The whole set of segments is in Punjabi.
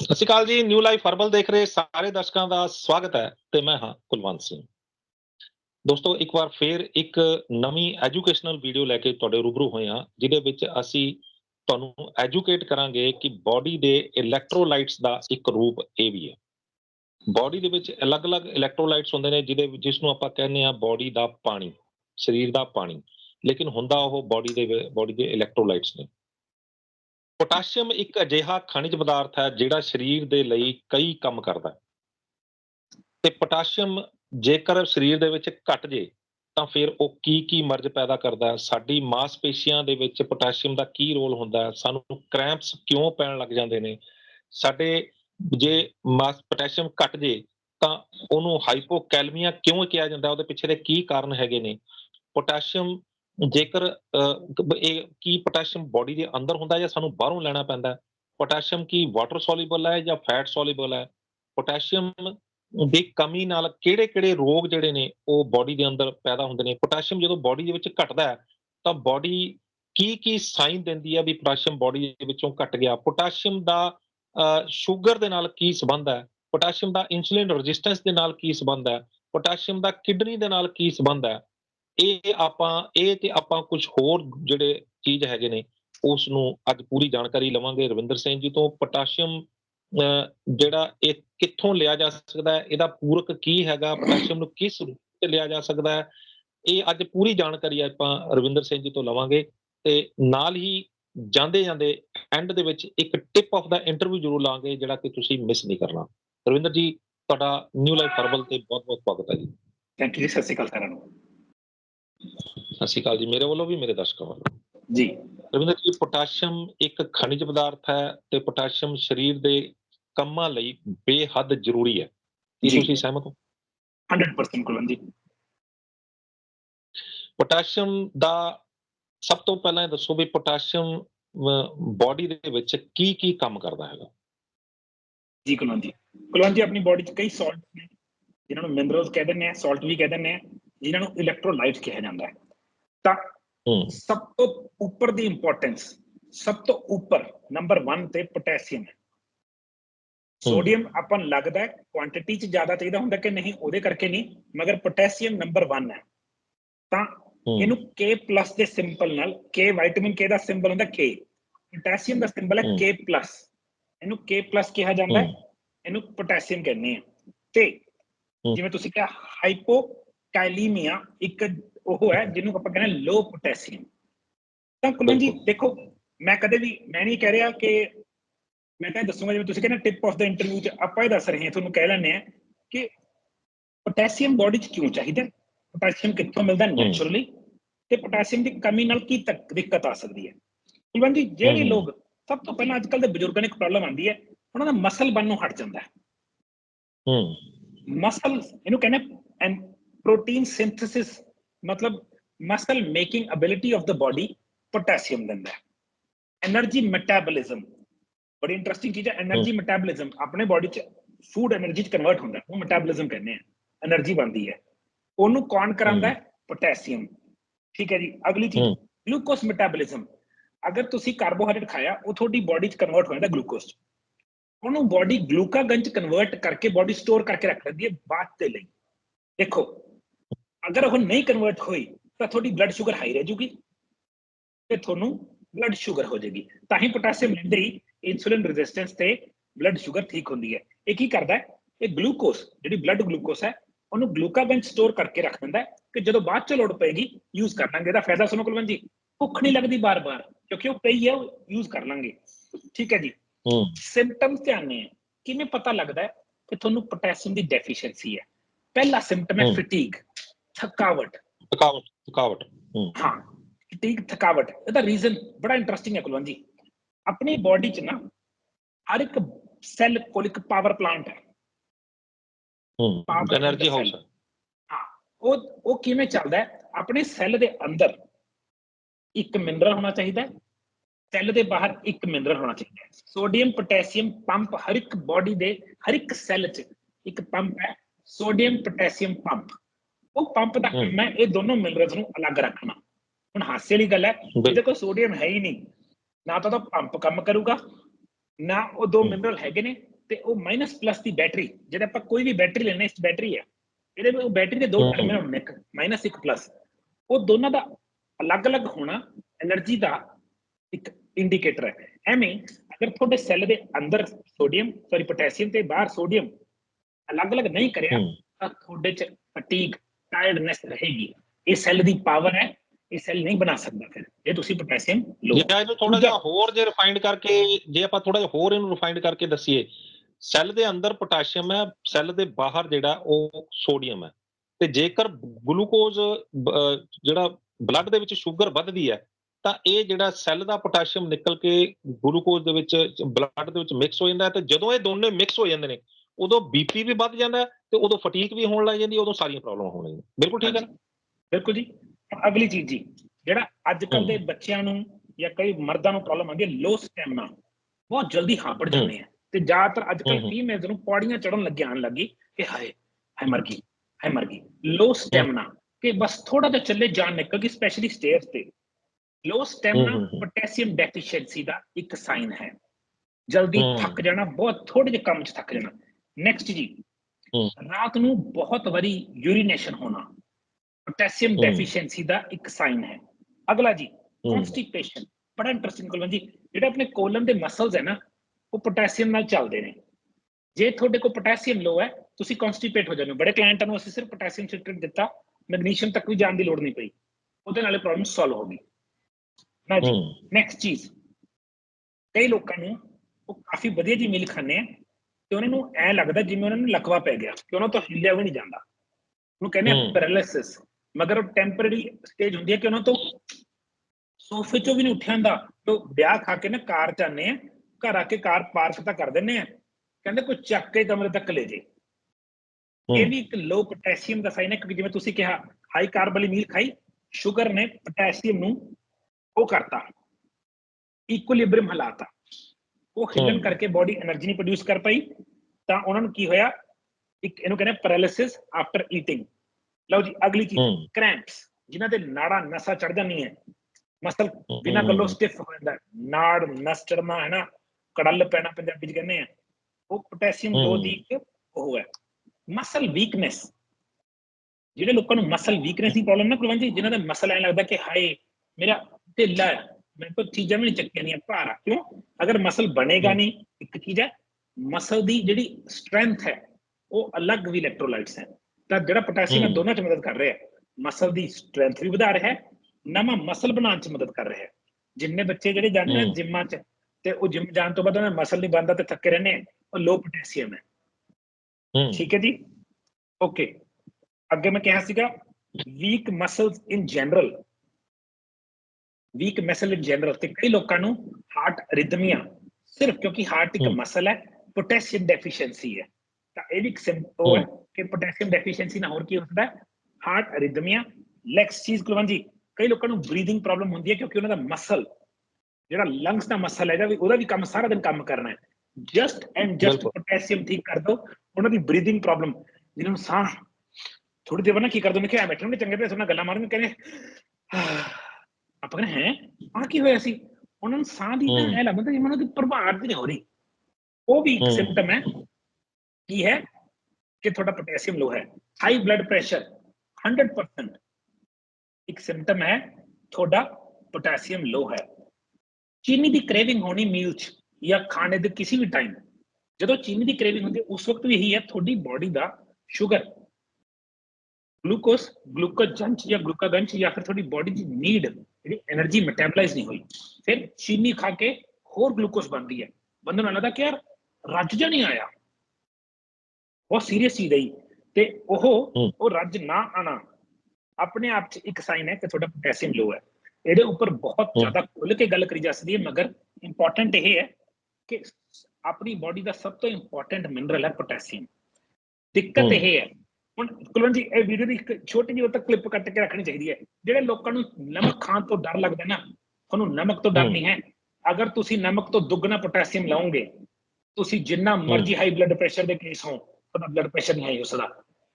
ਸਤਿ ਸ਼੍ਰੀ ਅਕਾਲ ਜੀ ਨਿਊ ਲਾਈਫ ਹਰਬਲ ਦੇਖ ਰਹੇ ਸਾਰੇ ਦਰਸ਼ਕਾਂ ਦਾ ਸਵਾਗਤ ਹੈ ਤੇ ਮੈਂ ਹਾਂ ਕੁਲਵੰਤ ਸਿੰਘ। ਦੋਸਤੋ, ਇੱਕ ਵਾਰ ਫੇਰ ਇੱਕ ਨਵੀਂ ਐਜੂਕੇਸ਼ਨਲ ਵੀਡੀਓ ਲੈ ਕੇ ਤੁਹਾਡੇ ਰੂਬਰੂ ਹੋਏ ਹਾਂ, ਜਿਹਦੇ ਵਿੱਚ ਅਸੀਂ ਤੁਹਾਨੂੰ ਐਜੂਕੇਟ ਕਰਾਂਗੇ ਕਿ ਬਾਡੀ ਦੇ ਇਲੈਕਟ੍ਰੋਲਾਈਟਸ ਦਾ ਇੱਕ ਰੂਪ ਇਹ ਵੀ ਹੈ। ਬਾਡੀ ਦੇ ਵਿੱਚ ਅਲੱਗ-ਅਲੱਗ ਇਲੈਕਟ੍ਰੋਲਾਈਟਸ ਹੁੰਦੇ ਨੇ, ਜਿਹਦੇ ਜਿਸ ਨੂੰ ਆਪਾਂ ਕਹਿੰਦੇ ਆ ਬਾਡੀ ਦਾ ਪਾਣੀ, ਸਰੀਰ ਦਾ ਪਾਣੀ। ਲੇਕਿਨ ਹੁੰਦਾ ਉਹ ਬਾਡੀ ਦੇ ਬਾਡੀ ਦੇ ਇਲੈਕਟ੍ਰੋਲਾਈਟਸ ਨੇ। ਪੋਟਾਸ਼ੀਅਮ ਇੱਕ ਅਜਿਹਾ ਖਣਿਜ ਪਦਾਰਥ ਹੈ ਜਿਹੜਾ ਸਰੀਰ ਦੇ ਲਈ ਕਈ ਕੰਮ ਕਰਦਾ ਹੈ। ਤੇ ਪੋਟਾਸ਼ੀਅਮ ਜੇਕਰ ਸਰੀਰ ਦੇ ਵਿੱਚ ਘਟ ਜੇ, ਤਾਂ ਫਿਰ ਉਹ ਕੀ ਕੀ ਮਰਜ਼ ਪੈਦਾ ਕਰਦਾ ਹੈ? ਸਾਡੀ ਮਾਸਪੇਸ਼ੀਆਂ ਦੇ ਵਿੱਚ ਪੋਟਾਸ਼ੀਅਮ ਦਾ ਕੀ ਰੋਲ ਹੁੰਦਾ ਹੈ? ਸਾਨੂੰ ਕ੍ਰੈਂਪਸ ਕਿਉਂ ਪੈਣ ਲੱਗ ਜਾਂਦੇ ਨੇ? ਸਾਡੇ ਜੇ ਮਾਸ, ਪੋਟਾਸ਼ੀਅਮ ਘਟ ਜੇ, ਤਾਂ ਉਹਨੂੰ ਹਾਈਪੋਕੈਲਮੀਆ ਕਿਉਂ ਕਿਹਾ ਜਾਂਦਾ? ਉਹਦੇ ਪਿੱਛੇ ਦੇ ਕੀ ਕਾਰਨ ਹੈਗੇ ਨੇ? ਪੋਟਾਸ਼ੀਅਮ ਜੇਕਰ ਇਹ ਕੀ ਪੋਟਾਸ਼ੀਅਮ ਬਾਡੀ ਦੇ ਅੰਦਰ ਹੁੰਦਾ ਜਾਂ ਸਾਨੂੰ ਬਾਹਰੋਂ ਲੈਣਾ ਪੈਂਦਾ? ਪੋਟਾਸ਼ੀਅਮ ਕੀ ਵਾਟਰ ਸੋਲਿਬਲ ਹੈ ਜਾਂ ਫੈਟ ਸੋਲਿਬਲ ਹੈ? ਪੋਟਾਸ਼ੀਅਮ ਦੀ ਕਮੀ ਨਾਲ ਕਿਹੜੇ-ਕਿਹੜੇ ਰੋਗ ਜਿਹੜੇ ਨੇ ਉਹ ਬਾਡੀ ਦੇ ਅੰਦਰ ਪੈਦਾ ਹੁੰਦੇ ਨੇ? ਪੋਟਾਸ਼ੀਅਮ ਜਦੋਂ ਬਾਡੀ ਦੇ ਵਿੱਚ ਘਟਦਾ ਹੈ, ਤਾਂ ਬਾਡੀ ਕੀ ਕੀ ਸਾਈਨ ਦਿੰਦੀ ਹੈ ਵੀ ਪੋਟਾਸ਼ੀਅਮ ਬਾਡੀ ਦੇ ਵਿੱਚੋਂ ਘਟ ਗਿਆ? ਪੋਟਾਸ਼ੀਅਮ ਦਾ ਸ਼ੂਗਰ ਦੇ ਨਾਲ ਕੀ ਸੰਬੰਧ ਹੈ? ਪੋਟਾਸ਼ੀਅਮ ਦਾ ਇਨਸੂਲਿਨ ਰੈਜ਼ਿਸਟੈਂਸ ਦੇ ਨਾਲ ਕੀ ਸੰਬੰਧ ਹੈ? ਪੋਟਾਸ਼ੀਅਮ ਦਾ ਕਿਡਨੀ ਦੇ ਨਾਲ ਕੀ ਸੰਬੰਧ ਹੈ? ਇਹ ਆਪਾਂ, ਇਹ ਤੇ ਆਪਾਂ ਕੁਝ ਹੋਰ ਜਿਹੜੇ ਚੀਜ਼ ਹੈਗੇ ਨੇ ਉਸ ਨੂੰ ਅੱਜ ਪੂਰੀ ਜਾਣਕਾਰੀ ਲਵਾਂਗੇ ਰਵਿੰਦਰ ਸਿੰਘ ਜੀ ਤੋਂ। ਪੋਟਾਸ਼ੀਅਮ ਜਿਹੜਾ ਇਹ ਕਿੱਥੋਂ ਲਿਆ ਜਾ ਸਕਦਾ ਹੈ, ਇਹਦਾ ਪੂਰਕ ਕੀ ਹੈਗਾ, ਪੋਟਾਸ਼ੀਅਮ ਨੂੰ ਕਿਸ ਰੂਪ ਤੇ ਲਿਆ ਜਾ ਸਕਦਾ ਹੈ, ਇਹ ਅੱਜ ਪੂਰੀ ਜਾਣਕਾਰੀ ਆਪਾਂ ਰਵਿੰਦਰ ਸਿੰਘ ਜੀ ਤੋਂ ਲਵਾਂਗੇ। ਤੇ ਨਾਲ ਹੀ ਜਾਂਦੇ ਜਾਂਦੇ ਐਂਡ ਦੇ ਵਿੱਚ ਇੱਕ ਟਿਪ ਆਫ ਦਾ ਇੰਟਰਵਿਊ ਜ਼ਰੂਰ ਲਾਂਗੇ, ਜਿਹੜਾ ਕਿ ਤੁਸੀਂ ਮਿਸ ਨਹੀਂ ਕਰਨਾ। ਰਵਿੰਦਰ ਜੀ, ਤੁਹਾਡਾ ਨਿਊ ਲਾਈਫ ਹਰਬਲ ਤੇ ਬਹੁਤ ਬਹੁਤ ਸਵਾਗਤ ਹੈ ਜੀ। ਥੈਂਕ ਯੂ ਜੀ, ਸਤਿ ਸ਼੍ਰੀ ਅਕਾਲ ਸਾਰਿਆਂ ਨੂੰ। ਸਤਿ ਸ਼੍ਰੀ ਅਕਾਲ ਜੀ। ਮੇਰੇ ਵੱਲੋਂ ਵੀ ਮੇਰੇ ਦਰਸ਼ਕਾਂ ਵੱਲੋਂ। ਜੀ। ਰਵਿੰਦਰ ਜੀ ਪੋਟਾਸ਼ੀਅਮ ਇੱਕ ਖਣਿਜ ਪਦਾਰਥ ਹੈ ਤੇ ਪੋਟਾਸ਼ੀਅਮ ਸਰੀਰ ਦੇ ਕੰਮਾਂ ਲਈ ਬੇਹੱਦ ਜ਼ਰੂਰੀ ਹੈ। ਕੀ ਤੁਸੀਂ ਸਹਿਮਤ ਹੋ? 100% ਕੁਲਵੰਤ ਜੀ। ਪੋਟਾਸ਼ੀਅਮ ਦਾ ਸਭ ਤੋਂ ਪਹਿਲਾਂ ਇਹ ਦੱਸੋ ਵੀ ਪੋਟਾਸ਼ੀਅਮ ਬਾਡੀ ਦੇ ਵਿੱਚ ਕੀ ਕੀ ਕੰਮ ਕਰਦਾ ਹੈਗਾ? ਜੀ ਕੁਲਵੰਤ ਜੀ। ਕੁਲਵੰਤ ਜੀ ਆਪਣੀ ਬਾਡੀ 'ਚ ਕਈ ਸਾਲਟ ਨੇ ਜਿਨ੍ਹਾਂ ਨੂੰ ਮਿਨਰਲਸ ਕਹਿੰਦੇ ਨੇ ਸਾਲਟ ਵੀ ਕਹਿੰਦੇ ਨੇ ਜਿਨ੍ਹਾਂ ਨੂੰ ਇਲੈਕਟ੍ਰੋਲਾਈਟ ਕਿਹਾ ਜਾਂਦਾ ਹੈ ਤਾਂ ਸਭ ਤੋਂ ਉੱਪਰ ਦੀ ਇੰਪੋਰਟੈਂਸ ਸਭ ਤੋਂ ਉੱਪਰ ਨੰਬਰ 1 ਤੇ ਪੋਟਾਸ਼ੀਅਮ ਹੈ ਸੋਡੀਅਮ ਆਪਾਂ ਲੱਗਦਾ ਹੈ ਕੁਆਂਟੀਟੀ 'ਚ ਜ਼ਿਆਦਾ ਚਾਹੀਦਾ ਹੁੰਦਾ ਕਿ ਨਹੀਂ ਉਹਦੇ ਕਰਕੇ ਨਹੀਂ ਮਗਰ ਪੋਟਾਸ਼ੀਅਮ ਨੰਬਰ 1 ਹੈ ਤਾਂ ਇਹਨੂੰ K+ ਦੇ ਸਿੰਬਲ ਨਾਲ K. ਵਿਟਾਮਿਨ K ਦਾ ਸਿੰਬਲ ਹੁੰਦਾ K ਪੋਟਾਸ਼ੀਅਮ ਦਾ ਸਿੰਬਲ ਹੈ K+ ਇਹਨੂੰ K+ ਕਿਹਾ ਜਾਂਦਾ ਹੈ ਇਹਨੂੰ ਪੋਟਾਸ਼ੀਅਮ ਕਹਿੰਦੇ ਆ ਤੇ ਜਿਵੇਂ ਤੁਸੀਂ ਕਿਹਾ ਹਾਈਪੋ ਕਾਈਲੀਮੀਆ ਇੱਕ ਉਹ ਹੈ ਜਿਹਨੂੰ ਆਪਾਂ ਕਹਿੰਦੇ ਲੋ ਪੋਟਾਸ਼ੀਅਮ ਤਾਂ ਕੁਲਨ ਜੀ ਦੇਖੋ ਮੈਂ ਕਦੇ ਵੀ ਮੈਂ ਨਹੀਂ ਕਹਿ ਰਿਹਾ ਕਿ ਮੈਂ ਤਾਂ ਦੱਸੂਗਾ ਜਿਵੇਂ ਤੁਸੀਂ ਕਹਿੰਦੇ ਟਿਪ ਆਫ ਦਾ ਇੰਟਰਵਿਊ ਚ ਆਪਾਂ ਇਹ ਦੱਸ ਰਹੇ ਹਾਂ ਤੁਹਾਨੂੰ ਕਹਿ ਲੈਣੇ ਆ ਕਿ ਪੋਟਾਸ਼ੀਅਮ ਬਾਡੀ ਚ ਕਿਉਂ ਚਾਹੀਦਾ? ਪੋਟਾਸ਼ੀਅਮ ਕਿੱਥੋਂ ਮਿਲਦਾ ਨੇਚਰਲੀ ਤੇ ਪੋਟਾਸ਼ੀਅਮ ਦੀ ਕਮੀ ਨਾਲ ਕੀ ਤੱਕ ਦਿੱਕਤ ਆ ਸਕਦੀ ਹੈ? ਕੁਲਵੰਤ ਜੀ ਜਿਹੜੇ ਲੋਕ ਸਭ ਤੋਂ ਪਹਿਲਾਂ ਅੱਜ ਕੱਲ ਦੇ ਬਜ਼ੁਰਗਾਂ ਨੂੰ ਇੱਕ ਪ੍ਰੋਬਲਮ ਆਉਂਦੀ ਹੈ ਉਹਨਾਂ ਦਾ ਮਸਲ ਬਣਨੋਂ ਹਟ ਜਾਂਦਾ ਹੈ। ਹੂੰ। ਮਸਲ ਇਹਨੂੰ ਕਹਿੰਦੇ प्रोटीन सिंथेसिस मतलब muscle making ability of the body potassium दें एनर्जी मेटाबॉलिज्म बड़ी इंटरेस्टिंग चीज़ है एनर्जी मेटाबॉलिज्म अपने बॉडी च फ़ूड एनर्जी कन्वर्ट होता है मेटाबॉलिज्म कहने हैं। एनर्जी बनती है। ओनू कौन कराता हम्म। है? पोटेशियम ठीक है जी अगली चीज़ ग्लूकोस मेटाबॉलिज्म अगर ਤੁਸੀਂ कार्बोहाइड्रेट खाया ਉਹ ਤੁਹਾਡੀ ਬਾਡੀ ਚ ਕਨਵਰਟ ਹੋ ਜਾਂਦਾ ਗਲੂਕੋਸ ਚ ਉਹਨੂੰ ਬਾਡੀ ਗਲੂਕਾਗਨ ਚ ਕਨਵਰਟ ਕਰਕੇ ਬਾਡੀ ਸਟੋਰ ਕਰਕੇ ਰੱਖ ਲੈਂਦੀ ਹੈ ਬਾਅਦ ਤੇ ਅਗਰ ਉਹ ਨਹੀਂ ਕਨਵਰਟ ਹੋਈ ਤਾਂ ਤੁਹਾਡੀ ਬਲੱਡ ਸ਼ੂਗਰ ਹਾਈ ਰਹਿ ਜੂਗੀ ਤੇ ਤੁਹਾਨੂੰ ਬਲੱਡ ਸ਼ੂਗਰ ਹੋ ਜਾਏਗੀ। ਤਾਂ ਹੀ ਪੋਟਾਸ਼ੀਅਮ ਲੈਂਦੇ ਹੀ ਇਨਸੂਲਿਨ ਰੈਜ਼ਿਸਟੈਂਸ ਤੇ ਬਲੱਡ ਸ਼ੂਗਰ ਠੀਕ ਹੁੰਦੀ ਹੈ। ਇਹ ਕੀ ਕਰਦਾ ਹੈ? ਇਹ ਗਲੂਕੋਸ ਜਿਹੜੀ ਬਲੱਡ ਗਲੂਕੋਸ ਹੈ ਉਹਨੂੰ ਗਲੂਕਾਗਨ ਸਟੋਰ ਕਰਕੇ ਰੱਖ ਦਿੰਦਾ ਹੈ ਕਿ ਜਦੋਂ ਬਾਅਦ ਚ ਲੋੜ ਪਏਗੀ ਯੂਜ਼ ਕਰ ਲਾਂਗੇ। ਇਹਦਾ ਫਾਇਦਾ ਸੁਣੋ ਕੁਲਵੰਤ ਜੀ ਭੁੱਖ ਨਹੀਂ ਲੱਗਦੀ ਬਾਰ-ਬਾਰ ਕਿਉਂਕਿ ਉਹ ਪਈ ਹੈ ਉਹ ਯੂਜ਼ ਕਰ ਲਾਂਗੇ। ਠੀਕ ਹੈ ਜੀ? ਸਿੰਪਟਮਸ ਤੇ ਆਨੇ ਕਿਵੇਂ ਪਤਾ ਲੱਗਦਾ ਹੈ? ਕਿ ਤੁਹਾਨੂੰ ਪੋਟਾਸ਼ੀਅਮ ਦੀ ਡੈਫੀਸ਼ੀਐਂਸੀ ਹੈ। ਪਹਿਲਾ ਸਿੰਪਟਮ ਹੈ ਫਟੀਗ ਥਕਾਵਟ ਥਕਾਵਟ ਥਕਾਵਟ ਹਾਂ ਠੀਕ ਥਕਾਵਟ ਇਹਦਾ ਰੀਜ਼ਨ ਬੜਾ ਇੰਟਰਸਟਿੰਗ ਹੈ ਕੁਲਵੰਤ ਜੀ ਆਪਣੀ ਬਾਡੀ 'ਚ ਨਾ ਹਰ ਇੱਕ ਸੈੱਲ ਕੋਲ ਇੱਕ ਪਾਵਰ ਪਲਾਂਟ ਹੈ ਹੂੰ એનર્ਜੀ ਹਾਊਸ ਹਾਂ ਉਹ ਉਹ ਕਿਵੇਂ ਚੱਲਦਾ ਆਪਣੇ ਸੈੱਲ ਦੇ ਅੰਦਰ ਇੱਕ ਮਿਨਰਲ ਹੋਣਾ ਚਾਹੀਦਾ ਸੈੱਲ ਦੇ ਬਾਹਰ ਇੱਕ ਮਿਨਰਲ ਹੋਣਾ ਚਾਹੀਦਾ ਸੋਡੀਅਮ ਪੋਟੈਸ਼ੀਅਮ ਪੰਪ ਹਰ ਇੱਕ ਬਾਡੀ ਦੇ ਹਰ ਇੱਕ ਸੈੱਲ 'ਚ ਇੱਕ ਪੰਪ ਹੈ ਸੋਡੀਅਮ ਪੋਟੈਸ਼ੀਅਮ ਪੰਪ ਉਹ ਪੰਪ ਦਾ ਕੰਮ ਹੈ ਇਹ ਦੋਨੋਂ ਮਿਨਰਲਸ ਨੂੰ ਅਲੱਗ ਰੱਖਣਾ। ਹੁਣ ਹਾਸੇ ਵਾਲੀ ਗੱਲ ਹੈ ਇਹਦੇ ਕੋਲ ਸੋਡੀਅਮ ਹੈ ਹੀ ਨਹੀਂ। ਨਾ ਤਾਂ ਉਹ ਪੰਪ ਕੰਮ ਕਰੂਗਾ ਨਾ ਉਹ ਦੋ ਮਿਨਰਲ ਹੈਗੇ ਨੇ ਤੇ ਉਹ ਮਾਈਨਸ ਪਲੱਸ ਦੀ ਬੈਟਰੀ ਜਿਹੜੇ ਆਪਾਂ ਕੋਈ ਵੀ ਬੈਟਰੀ ਲੈਣੇ ਇਸ ਬੈਟਰੀ ਹੈ। ਇਹਦੇ ਵਿੱਚ ਬੈਟਰੀ ਦੇ ਦੋ ਟਰਮੀਨਲ ਹੁੰਦੇ ਨੇ ਮਾਈਨਸ ਇੱਕ ਪਲੱਸ ਉਹ ਦੋਨਾਂ ਦਾ ਅਲੱਗ-ਅਲੱਗ ਹੋਣਾ એનર્ਜੀ ਦਾ ਇੱਕ ਇੰਡੀਕੇਟਰ ਹੈ। ਐਵੇਂ ਅਗਰ ਤੁਹਾਡੇ ਸੈੱਲ ਦੇ ਅੰਦਰ ਸੋਡੀਅਮ ਸੌਰੀ ਪੋਟੈਸ਼ੀਅਮ ਤੇ ਬਾਹਰ ਸੋਡੀਅਮ ਅਲੱਗ-ਅਲੱਗ ਨਹੀਂ ਕਰਿਆ ਤਾਂ ਤੁਹਾਡੇ ਚ ਫਟੀਗ ਟਾਇਰਡਨੈਸ ਰਹੇਗੀ। ਇਹ ਸੈੱਲ ਦੀ ਪਾਵਰ ਹੈ ਇਹ ਸੈੱਲ ਨਹੀਂ ਬਣਾ ਸਕਦਾ ਫਿਰ। ਜੇ ਤੁਸੀਂ ਪੋਟਾਸ਼ੀਅਮ ਲੋ ਜੇ ਇਹਨੂੰ ਥੋੜਾ ਜਿਹਾ ਹੋਰ ਜੇ ਰਿਫਾਈਨਡ ਕਰਕੇ ਜੇ ਆਪਾਂ ਥੋੜਾ ਜਿਹਾ ਹੋਰ ਇਹਨੂੰ ਰਿਫਾਈਨਡ ਕਰਕੇ ਦੱਸੀਏ ਸੈੱਲ ਦੇ ਅੰਦਰ ਪੋਟਾਸ਼ੀਅਮ ਹੈ ਸੈੱਲ ਦੇ ਬਾਹਰ ਜਿਹੜਾ ਉਹ ਸੋਡੀਅਮ ਹੈ। ਤੇ ਜੇਕਰ ਗਲੂਕੋਜ਼ ਜਿਹੜਾ ਬਲੱਡ ਦੇ ਵਿੱਚ ਸ਼ੂਗਰ ਵੱਧਦੀ ਹੈ ਤਾਂ ਇਹ ਜਿਹੜਾ ਸੈੱਲ ਦਾ ਪੋਟਾਸ਼ੀਅਮ ਨਿਕਲ ਕੇ ਗਲੂਕੋਜ਼ ਦੇ ਵਿੱਚ ਬਲੱਡ ਦੇ ਵਿੱਚ ਮਿਕਸ ਹੋ ਜਾਂਦਾ ਹੈ। ਤੇ ਜਦੋਂ ਇਹ ਦੋਨੇ ਮਿਕਸ ਹੋ ਜਾਂਦੇ ਨੇ ਉਦੋਂ ਬੀਪੀ ਵੀ ਵੱਧ ਜਾਂਦਾ ਤੇ ਉਦੋਂ ਫਟੀਕ ਵੀ ਹੋਣ ਲੱਗ ਜਾਂਦੀ ਉਦੋਂ ਸਾਰੀਆਂ ਪ੍ਰੋਬਲਮ ਹੋਣ ਲੱਗਦੀਆਂ ਬਿਲਕੁਲ ਠੀਕ ਹੈ ਨਾ? ਬਿਲਕੁਲ ਜੀ। ਅਗਲੀ ਚੀਜ਼ ਜੀ ਜਿਹੜਾ ਅੱਜ ਕੱਲ ਦੇ। ਬੱਚਿਆਂ ਨੂੰ ਜਾਂ ਕਈ ਮਰਦਾਂ ਨੂੰ ਪ੍ਰੋਬਲਮ ਆਉਂਦੀ ਹੈ ਲੋ ਸਟੈਮਨਾ ਬਹੁਤ ਜਲਦੀ ਹਾਪੜ ਜਾਂਦੇ ਆ। ਤੇ ਜ਼ਿਆਦਾਤਰ ਅੱਜ ਕੱਲ। ਫੀਮੇਲਸ ਨੂੰ ਪੌੜੀਆਂ ਚੜਨ ਲੱਗੇ ਆਣ ਲੱਗੀ ਕਿ ਹਾਏ ਹਾਏ ਮਰ ਗਈ ਹਾਏ ਮਰ ਗਈ। ਲੋ ਸਟੈਮਨਾ ਕਿ ਬਸ ਥੋੜਾ ਜਿਹਾ ਚੱਲੇ ਜਾਨ ਨਿਕਲ ਗਈ ਸਪੈਸ਼ਲੀ ਸਟੇਅਰਸ ਤੇ। Low stamina. ਪੋਟਾਸ਼ੀਅਮ ਡੈਫੀਸ਼ੀਐਂਸੀ ਦਾ ਇੱਕ ਸਾਈਨ ਹੈ। ਜਲਦੀ। ਥੱਕ ਜਾਣਾ ਬਹੁਤ ਥੋੜੇ ਜਿਹੇ ਕੰਮ 'ਚ ਥੱਕ ਜਾਣਾ। ਨੈਕਸਟ ਜੀ। ਰਾਤ ਨੂੰ ਬਹੁਤ ਵਾਰੀ ਯੂਰੀਨੇਸ਼ਨ ਹੋਣਾ। ਪੋਟਾਸ਼ੀਅਮ। ਡੈਫੀਸ਼ੀਐਂਸੀ ਦਾ ਇੱਕ ਸਾਈਨ ਹੈ। ਅਗਲਾ ਜੀ ਕਨਸਟੀਪੇਸ਼ਨ ਬੜਾ ਇੰਟਰਸਟਿੰਗ ਕੁਲਵੰਤ ਜੀ ਜਿਹੜੇ ਆਪਣੇ ਕੋਲਨ ਦੇ ਮਸਲਸ ਹੈ ਨਾ ਉਹ ਪੋਟਾਸ਼ੀਅਮ ਨਾਲ ਚੱਲਦੇ ਨੇ। ਜੇ ਤੁਹਾਡੇ ਕੋਲ ਪੋਟਾਸ਼ੀਅਮ ਲੋ ਹੈ ਤੁਸੀਂ ਕਨਸਟੀਪੇਟ ਹੋ ਜਾਂਦੇ ਹੋ। ਬੜੇ ਕਲਾਇੰਟਾਂ ਨੂੰ ਅਸੀਂ ਸਿਰਫ ਪੋਟਾਸ਼ੀਅਮ ਸਿਟਰੇਟ ਦਿੱਤਾ ਮੈਗਨੀਸ਼ੀਅਮ ਤੱਕ ਵੀ ਜਾਣ ਦੀ ਲੋੜ ਨਹੀਂ ਪਈ। ਉਹਦੇ ਨਾਲੇ ਪ੍ਰੋਬਲਮ ਸੋਲਵ ਹੋ ਗਈ। ਨਾ ਜੀ ਨੈਕਸਟ ਚੀਜ਼। ਕਈ ਲੋਕਾਂ ਨੂੰ ਉਹ ਕਾਫੀ ਵਧੀਆ ਜੀ ਮੀਲ ਖਾਂਦੇ ਆ। ਤੇ ਉਹਨਾਂ ਨੂੰ ਐ ਲੱਗਦਾ ਜਿਵੇਂ ਉਹਨਾਂ ਨੂੰ ਲਕਵਾ ਪੈ ਗਿਆ ਕਿ ਉਹਨਾਂ ਤੋਂ ਹਿੱਲਿਆ ਵੀ ਨਹੀਂ ਜਾਂਦਾ। ਉਹਨੂੰ ਕਹਿੰਦੇ। ਪੈਰਾਲਿਸਿਸ ਮਗਰ ਉਹ ਟੈਂਪਰੇਰੀ ਸਟੇਜ ਹੁੰਦੀ ਹੈ ਕਿ ਉਹਨਾਂ ਤੋਂ ਸੋਫੇ ਚੋਂ ਵੀ ਨਹੀਂ ਉੱਠਿਆ ਜਾਂਦਾ। ਤੇ ਉਹ ਵਿਆਹ ਖਾ ਕੇ ਨਾ ਕਾਰ ਚ ਆ ਘਰ ਆ ਕੇ ਕਾਰ ਪਾਰਕ ਤਾਂ ਕਰ ਦਿੰਦੇ ਆ। ਕਹਿੰਦੇ ਕੋਈ ਚੱਕ ਕੇ ਕਮਰੇ ਤੱਕ ਲੈ ਜੇ। ਇਹ ਵੀ ਇੱਕ ਲੋ ਪੋਟਾਸ਼ੀਅਮ ਦਾ ਸਾਈਨ ਹੈ ਕਿਉਂਕਿ ਜਿਵੇਂ ਤੁਸੀਂ ਕਿਹਾ ਹਾਈ ਕਾਰਬ ਵਾਲੀ ਮੀਲ ਖਾਈ ਸ਼ੂਗਰ ਨੇ ਪੋਟਾਸ਼ੀਅਮ ਨੂੰ ਉਹ ਕਰਤਾ। ਇਕੁਇਲਿਬ੍ਰੀਅਮ ਹਲਾਤਾ। ਉਹ ਖਿੱਲਣ ਕਰਕੇ ਬਾਡੀ એનર્ਜੀ ਨਹੀਂ ਪ੍ਰੋਡਿਊਸ ਕਰ ਪਾਈ ਤਾਂ ਉਹਨਾਂ ਨੂੰ ਕੀ ਹੋਇਆ? ਇੱਕ ਇਹਨੂੰ ਕਹਿੰਦੇ ਪੈਰਾਲਿਸਿਸ ਆਫਟਰ ਈਟਿੰਗ ਲਓ ਜੀ ਅਗਲੀ ਚੀਜ਼ ਕ੍ਰੈਂਪਸ ਜਿਨ੍ਹਾਂ ਤੇ ਨਾੜਾ ਨਸਾ ਚੜ ਜਾਂਦੀ ਹੈ। ਮਸਲ ਬਿਨਾਂ ਗੱਲੋਂ ਸਟਿਫ ਹੋ ਜਾਂਦਾ ਨਾੜ ਨਸ ਹੈ ਨਾ? ਕੜਲ ਪੈਣਾ ਪੰਜਾਬੀ ਚ ਕਹਿੰਦੇ ਆ। ਉਹ ਪੋਟੈਸ਼ੀਅਮ ਦੋ ਦੀ ਇੱਕ ਉਹ ਹੈ। ਮਸਲ ਵੀਕਨੈਸ ਜਿਹੜੇ ਲੋਕਾਂ ਨੂੰ ਮਸਲ ਵੀਕਨੈਸ ਦੀ ਪ੍ਰੋਬਲਮ ਨਾ ਕੁਲਵੰਤ ਜੀ ਜਿਨ੍ਹਾਂ ਦਾ ਮਸਲ ਐ ਲੱਗਦਾ ਕਿ ਹਾਏ ਮੇਰਾ ਢਿੱਲਾ ਹੈ। ਕੋਲ ਚੀਜ਼ਾਂ ਵੀ ਨਹੀਂ ਚੱਕੀਆਂ ਨਹੀਂ ਭਾਰਾ ਕਿਉਂ? ਅਗਰ ਮਸਲ ਬਣੇਗਾ ਹਮ। ਨਹੀਂ ਇੱਕ ਚੀਜ਼ ਹੈ ਮਸਲ ਦੀ ਜਿਹੜੀ ਸਟਰੈਂਥ ਹੈ ਉਹ ਅਲੱਗ ਵੀ ਇਲੈਕਟ੍ਰੋਲਾਈਟਸ ਹੈ। ਤਾਂ ਜਿਹੜਾ ਪੋਟਾਸ਼ੀਅਮ ਹੈ। ਦੋਨਾਂ ਚ ਮਦਦ ਕਰ ਰਿਹਾ ਹੈ। ਮਸਲ ਦੀ ਸਟਰੈਂਥ ਵੀ ਵਧਾ ਰਿਹਾ ਹੈ ਨਵਾਂ ਮਸਲ ਬਣਾਉਣ ਚ ਮਦਦ ਕਰ ਰਿਹਾ ਹੈ। ਜਿੰਨੇ ਬੱਚੇ ਜਿਹੜੇ ਜਾਂਦੇ ਨੇ। ਜਿੰਮਾਂ ਚ ਤੇ ਉਹ ਜਿਮ ਜਾਣ ਤੋਂ ਬਾਅਦ ਉਹਨਾਂ ਮਸਲ ਨਹੀਂ ਬਣਦਾ ਤੇ ਥੱਕੇ ਰਹਿੰਦੇ ਆ ਉਹ ਲੋ ਪੋਟਾਸ਼ੀਅਮ ਹੈ। ਹੂੰ। ਠੀਕ ਹੈ ਜੀ? ਓਕੇ ਅੱਗੇ ਮੈਂ ਕਿਹਾ ਸੀਗਾ weak muscles in general weak muscle in general ਤੇ ਕਈ ਲੋਕਾਂ ਨੂੰ ਹਾਰਟ ਰਿਦਮੀਆ ਸਿਰਫ ਕਿਉਂਕਿ ਹਾਰਟ ਇੱਕ ਹਮ। ਮਸਲ ਹੈ ਪੋਟਾਸ਼ੀਅਮ ਡੈਫੀਸ਼ੀਐਂਸੀ ਹੈ ਤਾਂ ਇਹ ਵੀ ਇੱਕ ਸਿੰਪਟਮ ਹੈ ਕਿ ਪੋਟਾਸ਼ੀਅਮ ਡੈਫੀਸ਼ੀਐਂਸੀ ਨਾਲ ਹੋਰ ਕੀ ਹੋ ਸਕਦਾ ਹੈ ਹਾਰਟ ਰਿਦਮੀਆ ਲੈਕਸ ਚੀਜ਼ ਕੁਲਵੰਤ ਜੀ ਕਈ ਲੋਕਾਂ ਨੂੰ ਬਰੀਥਿੰਗ ਪ੍ਰੋਬਲਮ ਹੁੰਦੀ ਹੈ ਕਿਉਂਕਿ ਉਹਨਾਂ ਦਾ ਮਸਲ ਜਿਹੜਾ ਲੰਗਸ ਦਾ ਮਸਲ ਹੈ ਇਹਦਾ ਵੀ ਉਹਦਾ ਵੀ ਕੰਮ ਸਾਰਾ ਦਿਨ ਕੰਮ ਕਰਨਾ ਹੈ ਜਸਟ ਐਂਡ ਜਸਟ ਬਿਲਕੁਲ। ਪੋਟਾਸ਼ੀਅਮ ਠੀਕ ਕਰ ਦੋ ਉਹਨਾਂ ਦੀ ਬਰੀਥਿੰਗ ਪ੍ਰੋਬਲਮ ਜਿਹਨਾਂ ਨੂੰ ਸਾਹ ਥੋੜੀ ਦੇਰ ਬਾਅਦ ਨਾ ਕੀ ਕਰ ਦੋ ਨੇ ਕਿ ਬੈਠੇ ਨੇ ਚੰਗੇ ਤੇ ਸੁਣਾ ਗੱਲਾਂ ਮਾਰਨ ਕਹਿੰਦੇ ਆਪਾਂ ਕਹਿੰਦੇ ਹੈ ਆ ਕੀ ਹੋਇਆ ਸੀ ਉਹਨਾਂ ਨੂੰ ਸਾਹ ਦੀ ਤਾਂ ਹਮ। ਐ ਲੱਗਦਾ ਜਿਵੇਂ ਉਹਨਾਂ ਦੀ ਪ੍ਰਭਾਵ ਨਹੀਂ ਹੋ ਰਹੀ ਉਹ ਵੀ ਇੱਕ ਹਮ। ਸਿੰਪਟਮ ਹੈ ਕੀ ਹੈ ਕਿ ਤੁਹਾਡਾ ਪੋਟਾਸ਼ੀਅਮ ਲੋ ਹੈ ਹਾਈ ਬਲੱਡ ਪ੍ਰੈਸ਼ਰ 100% ਇੱਕ ਸਿੰਪਟਮ ਹੈ ਤੁਹਾਡਾ ਪੋਟਾਸ਼ੀਅਮ ਲੋ ਹੈ ਚੀਨੀ ਦੀ ਕ੍ਰੇਵਿੰਗ ਹੋਣੀ ਮੀਲ ਚ ਜਾਂ ਖਾਣੇ ਦੇ ਕਿਸੇ ਵੀ ਟਾਈਮ ਜਦੋਂ ਚੀਨੀ ਦੀ ਕ੍ਰੇਵਿੰਗ ਹੁੰਦੀ ਹੈ ਉਸ ਵਕਤ ਵੀ ਇਹੀ ਹੈ ਤੁਹਾਡੀ ਬਾਡੀ ਦਾ ਸ਼ੂਗਰ ਗਲੂਕੋਸ ਗਲੂਕੋਜਨ ਜਾਂ ਗਲੂਕਾਗਨ ਜਾਂ ਫਿਰ ਤੁਹਾਡੀ ਬਾਡੀ ਦੀ ਨੀਡ ਜਿਹੜੀ એનર્ਜੀ ਮੈਟਾਬੋਲਾਈਜ਼ ਨਹੀਂ ਹੋਈ। ਫਿਰ ਚੀਨੀ ਖਾ ਕੇ ਹੋਰ ਗਲੂਕੋਸ ਬਣਦੀ ਹੈ। ਬੰਦੇ ਨੂੰ ਲੱਗਦਾ ਕਿ ਯਾਰ ਰੱਜ ਜਾਂ ਨਹੀਂ ਆਇਆ। ਬਹੁਤ ਸੀਰੀਅਸ ਚੀਜ਼ ਹੈ ਤੇ ਉਹ ਉਹ ਰੱਜ ਨਾ ਆਣਾ ਆਪਣੇ ਆਪ 'ਚ ਇੱਕ ਸਾਈਨ ਹੈ ਕਿ ਤੁਹਾਡਾ ਪੋਟੈਸੀਅਮ ਲੋ ਹੈ। ਇਹਦੇ ਉੱਪਰ ਬਹੁਤ ਜ਼ਿਆਦਾ ਖੁੱਲ ਕੇ ਗੱਲ ਕਰੀ ਜਾ ਸਕਦੀ ਹੈ ਮਗਰ ਇੰਪੋਰਟੈਂਟ ਇਹ ਹੈ ਕਿ ਆਪਣੀ ਬਾਡੀ ਦਾ ਸਭ ਤੋਂ ਇੰਪੋਰਟੈਂਟ ਮਿਨਰਲ ਹੈ ਪੋਟੈਸੀਅਮ ਦਿੱਕਤ ਇਹ ਹੈ ਹੁਣ ਕੁਲਵੰਤ ਜੀ ਇਹ ਵੀਡੀਓ ਦੀ ਇੱਕ ਛੋਟੀ ਜਿਹੀ ਉਹ ਤੱਕ ਕਲਿੱਪ ਕੱਟ ਕੇ ਰੱਖਣੀ ਚਾਹੀਦੀ ਹੈ। ਜਿਹੜੇ ਲੋਕਾਂ ਨੂੰ ਨਮਕ ਖਾਣ ਤੋਂ ਡਰ ਲੱਗਦਾ ਨਾ ਤੁਹਾਨੂੰ ਨਮਕ ਤੋਂ ਡਰ। ਨਹੀਂ ਹੈ। ਅਗਰ ਤੁਸੀਂ ਨਮਕ ਤੋਂ ਦੁੱਗਣਾ ਪੋਟਾਸ਼ੀਅਮ ਲਾਓਗੇ ਤੁਸੀਂ ਜਿੰਨਾ ਮਰਜ਼ੀ ਹਾਈ ਬਲੱਡ ਪ੍ਰੈਸ਼ਰ ਦੇ ਕੇਸ ਹੋ ਤੁਹਾਡਾ ਬਲੱਡ ਪ੍ਰੈਸ਼ਰ ਨਹੀਂ ਹੋ ਸਕਦਾ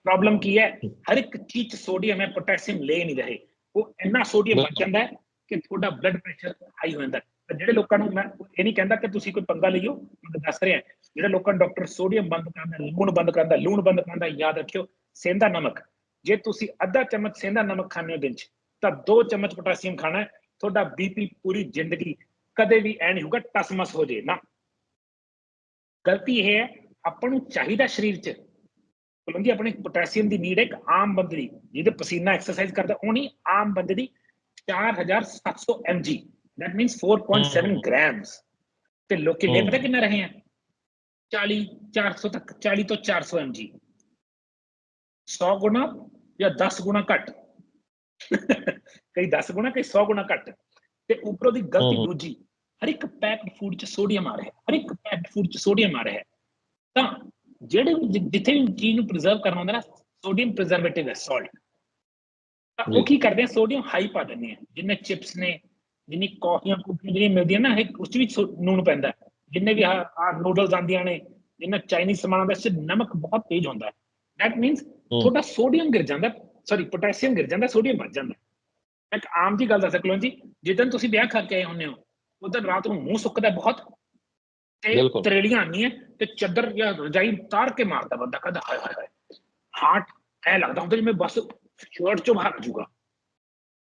ਪ੍ਰੋਬਲਮ ਕੀ ਹੈ? ਹਰ ਇੱਕ ਚੀਜ਼ 'ਚ ਸੋਡੀਅਮ ਹੈ ਪੋਟਾਸ਼ੀਅਮ ਲੈ ਨਹੀਂ ਰਹੇ। ਉਹ ਇੰਨਾ ਸੋਡੀਅਮ ਵੱਧ ਜਾਂਦਾ ਹੈ ਕਿ ਤੁਹਾਡਾ ਬਲੱਡ ਪ੍ਰੈਸ਼ਰ ਹਾਈ ਹੋ ਜਾਂਦਾ ਜਿਹੜੇ ਲੋਕਾਂ ਨੂੰ ਮੈਂ ਇਹ ਨਹੀਂ ਕਹਿੰਦਾ ਕਿ ਤੁਸੀਂ ਕੋਈ ਪੰਗਾ ਲਈਓ ਮੈਂ ਦੱਸ ਰਿਹਾ ਜਿਹੜਾ ਲੋਕਾਂ ਡਾਕਟਰ ਸੋਡੀਅਮ ਬੰਦ ਕਰਦਾ ਲੂਣ ਬੰਦ ਕਰਦਾ ਲੂਣ ਬੰਦ ਕਰਦਾ ਯਾਦ ਰੱਖਿਓ ਸੇਂਦਾ ਨਮਕ। ਜੇ ਤੁਸੀਂ ਅੱਧਾ ਚਮਚ ਸੇਂਦਾ ਨਮਕ ਖਾਣੇ ਹੋ ਦਿਨ ਚ ਤਾਂ ਦੋ ਚਮਚ ਪੋਟਾਸ਼ੀਅਮ ਖਾਣਾ ਹੈ। ਤੁਹਾਡਾ ਬੀਪੀ ਪੂਰੀ ਜ਼ਿੰਦਗੀ ਕਦੇ ਵੀ ਐ ਨਹੀਂ ਹੋਊਗਾ ਟਸਮਸ ਹੋ ਜੇ ਨਾ। ਗਲਤੀ ਇਹ ਹੈ ਆਪਾਂ ਨੂੰ ਚਾਹੀਦਾ ਸਰੀਰ ਚ ਬਲੰਦੀ ਆਪਣੇ ਪੋਟਾਸ਼ੀਅਮ ਦੀ ਨੀਡ ਹੈ ਇੱਕ ਆਮ ਬੰਦੇ ਦੀ ਜਿਹਦੇ ਪਸੀਨਾ ਐਕਸਰਸਾਈਜ਼ ਕਰਦਾ ਉਹ ਨਹੀਂ ਆਮ ਬੰਦੇ ਦੀ 4700 mg that means 4.7 hmm. grams ਤੇ ਲੋਕੀ ਹਮ। ਪਤਾ ਕਿੰਨਾ ਰਹੇ ਆ? 40 400 ਤੱਕ 40 ਤੋਂ 400 mg 100 ਗੁਣਾ ਜਾਂ 10 ਗੁਣਾ ਘੱਟ ਕਈ 10 ਗੁਣਾ ਕਈ 100 ਗੁਣਾ ਘੱਟ ਤੇ ਉੱਪਰੋਂ ਦੀ ਗਲਤੀ। ਦੂਜੀ ਹਰ ਇੱਕ ਪੈਕਡ ਫੂਡ ਚ ਸੋਡੀਅਮ ਆ ਰਿਹਾ ਹੈ ਹਰ ਇੱਕ ਪੈਕਡ ਫੂਡ ਚ ਸੋਡੀਅਮ ਆ ਰਿਹਾ ਹੈ ਤਾਂ ਜਿਹੜੇ ਜਿੱਥੇ ਵੀ ਚੀਜ਼ ਨੂੰ ਪ੍ਰੀਜ਼ਰਵ ਕਰਨਾ ਹੁੰਦਾ ਨਾ ਸੋਡੀਅਮ ਪ੍ਰੀਜ਼ਰਵੇਟਿਵ ਹੈ ਸਾਲਟ ਤਾਂ। ਉਹ ਕੀ ਕਰਦੇ ਆ ਸੋਡੀਅਮ ਹਾਈ ਪਾ ਦਿੰਦੇ ਆ ਜਿੰਨੇ ਚਿਪਸ ਨੇ ਜਿੰਨੀ ਕੌਫੀਆਂ ਕੁਫੀਆਂ ਜਿਹੜੀਆਂ ਮਿਲਦੀਆਂ ਨਾ ਇਹ ਉਸ 'ਚ ਵੀ ਸੋ- ਨੂਣ ਪੈਂਦਾ। ਜਿੰਨੇ ਵੀ ਆ ਨੂਡਲਸ ਆਉਂਦੀਆਂ ਨੇ ਜਿੰਨਾ ਚਾਈਨੀਜ਼ ਸਮਾਨ ਆਉਂਦਾ ਇਸ 'ਚ ਨਮਕ ਬਹੁਤ ਤੇਜ਼ ਹੁੰਦਾ ਹੈ ਦੈਟ ਮੀਨਸ ਤੁਹਾਡਾ ਸੋਡੀਅਮ ਗਿਰ ਜਾਂਦਾ ਸੌਰੀ ਪੋਟਾਸ਼ੀਅਮ ਗਿਰ ਜਾਂਦਾ ਸੋਡੀਅਮ ਵੱਧ ਜਾਂਦਾ ਹੈ। ਇੱਕ ਆਮ ਜੀ ਗੱਲ ਦੱਸ ਸਕਲੋ ਜੀ ਜਿੱਦਣ ਤੁਸੀਂ ਵਿਆਹ ਖਾ ਕੇ ਆਏ ਹੁੰਦੇ ਹੋ ਉਦੋਂ ਰਾਤ ਨੂੰ ਮੂੰਹ ਸੁੱਕਦਾ ਬਹੁਤ ਤੇ ਬਿਲਕੁਲ। ਤਰੇੜੀਆਂ ਆਉਂਦੀਆਂ ਤੇ ਚੱਦਰ ਜਾਂ ਰਜਾਈ ਤਾਰ ਕੇ ਮਾਰਦਾ ਬੰਦਾ ਕਹਿੰਦਾ ਹਾਏ ਹਾਏ ਹਾਏ ਹਾਰਟ ਐ ਲੱਗਦਾ ਹੁੰਦਾ ਜਿਵੇਂ ਬਸ ਸ਼ਰਟ ਚੋਂ ਬਾਹਰ ਆ ਜਾਊਗਾ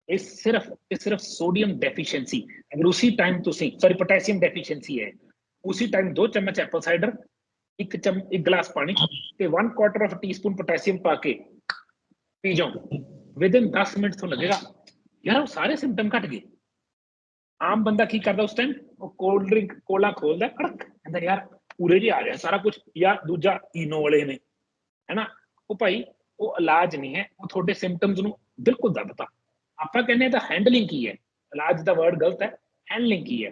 ਇਹ ਸਿਰਫ ਇਹ ਸਿਰਫ ਸੋਡੀਅਮ ਡੈਫੀਸ਼ੀਐਂਸੀ ਅਗਰ ਉਸੇ ਟਾਈਮ ਤੁਸੀਂ ਸੌਰੀ ਪੋਟਾਸ਼ੀਅਮ ਡੈਫੀਸ਼ੀਐਂਸੀ ਹੈ ਉਸੇ ਟਾਈਮ ਦੋ ਚਮਚ ਐਪਲ ਸਾਈਡਰ ਇੱਕ ਚਮ ਇੱਕ ਗਲਾਸ ਪਾਣੀ ਤੇ 1 ਕੁਆਟਰ ਆਫ ਟੀਸਪੂਨ ਪੋਟਾਸ਼ੀਅਮ ਪਾ ਕੇ ਪੀ ਜਾਓ ਵਿਦਿਨ 10 ਮਿੰਟ ਤੋਂ ਲੱਗੇਗਾ ਯਾਰ ਉਹ ਸਾਰੇ ਸਿੰਪਟਮ ਘਟ ਗਏ ਆਮ ਬੰਦਾ ਕੀ ਕਰਦਾ ਉਸ ਟਾਈਮ ਉਹ ਕੋਲਡ ਡਰਿੰਕ ਕੋਲਾ ਖੋਲਦਾ ਕੜਕ ਕਹਿੰਦਾ ਯਾਰ ਪੂਰੇ ਜੀ ਆ ਰਿਹਾ ਸਾਰਾ ਕੁਝ ਜਾਂ ਦੂਜਾ ਈਨੋ ਵਾਲੇ ਨੇ ਹੈਨਾ ਉਹ ਭਾਈ ਉਹ ਇਲਾਜ ਨਹੀਂ ਹੈ ਉਹ ਤੁਹਾਡੇ ਸਿੰਪਟਮਸ ਨੂੰ ਬਿਲਕੁਲ ਦੱਬਦਾ ਆਪਾਂ ਕਹਿੰਦੇ ਹਾਂ ਤਾਂ ਹੈਂਡਲਿੰਗ ਕੀ ਹੈ ਇਲਾਜ ਦਾ ਵਰਡ ਗਲਤ ਹੈ ਹੈਂਡਲਿੰਗ ਕੀ ਹੈ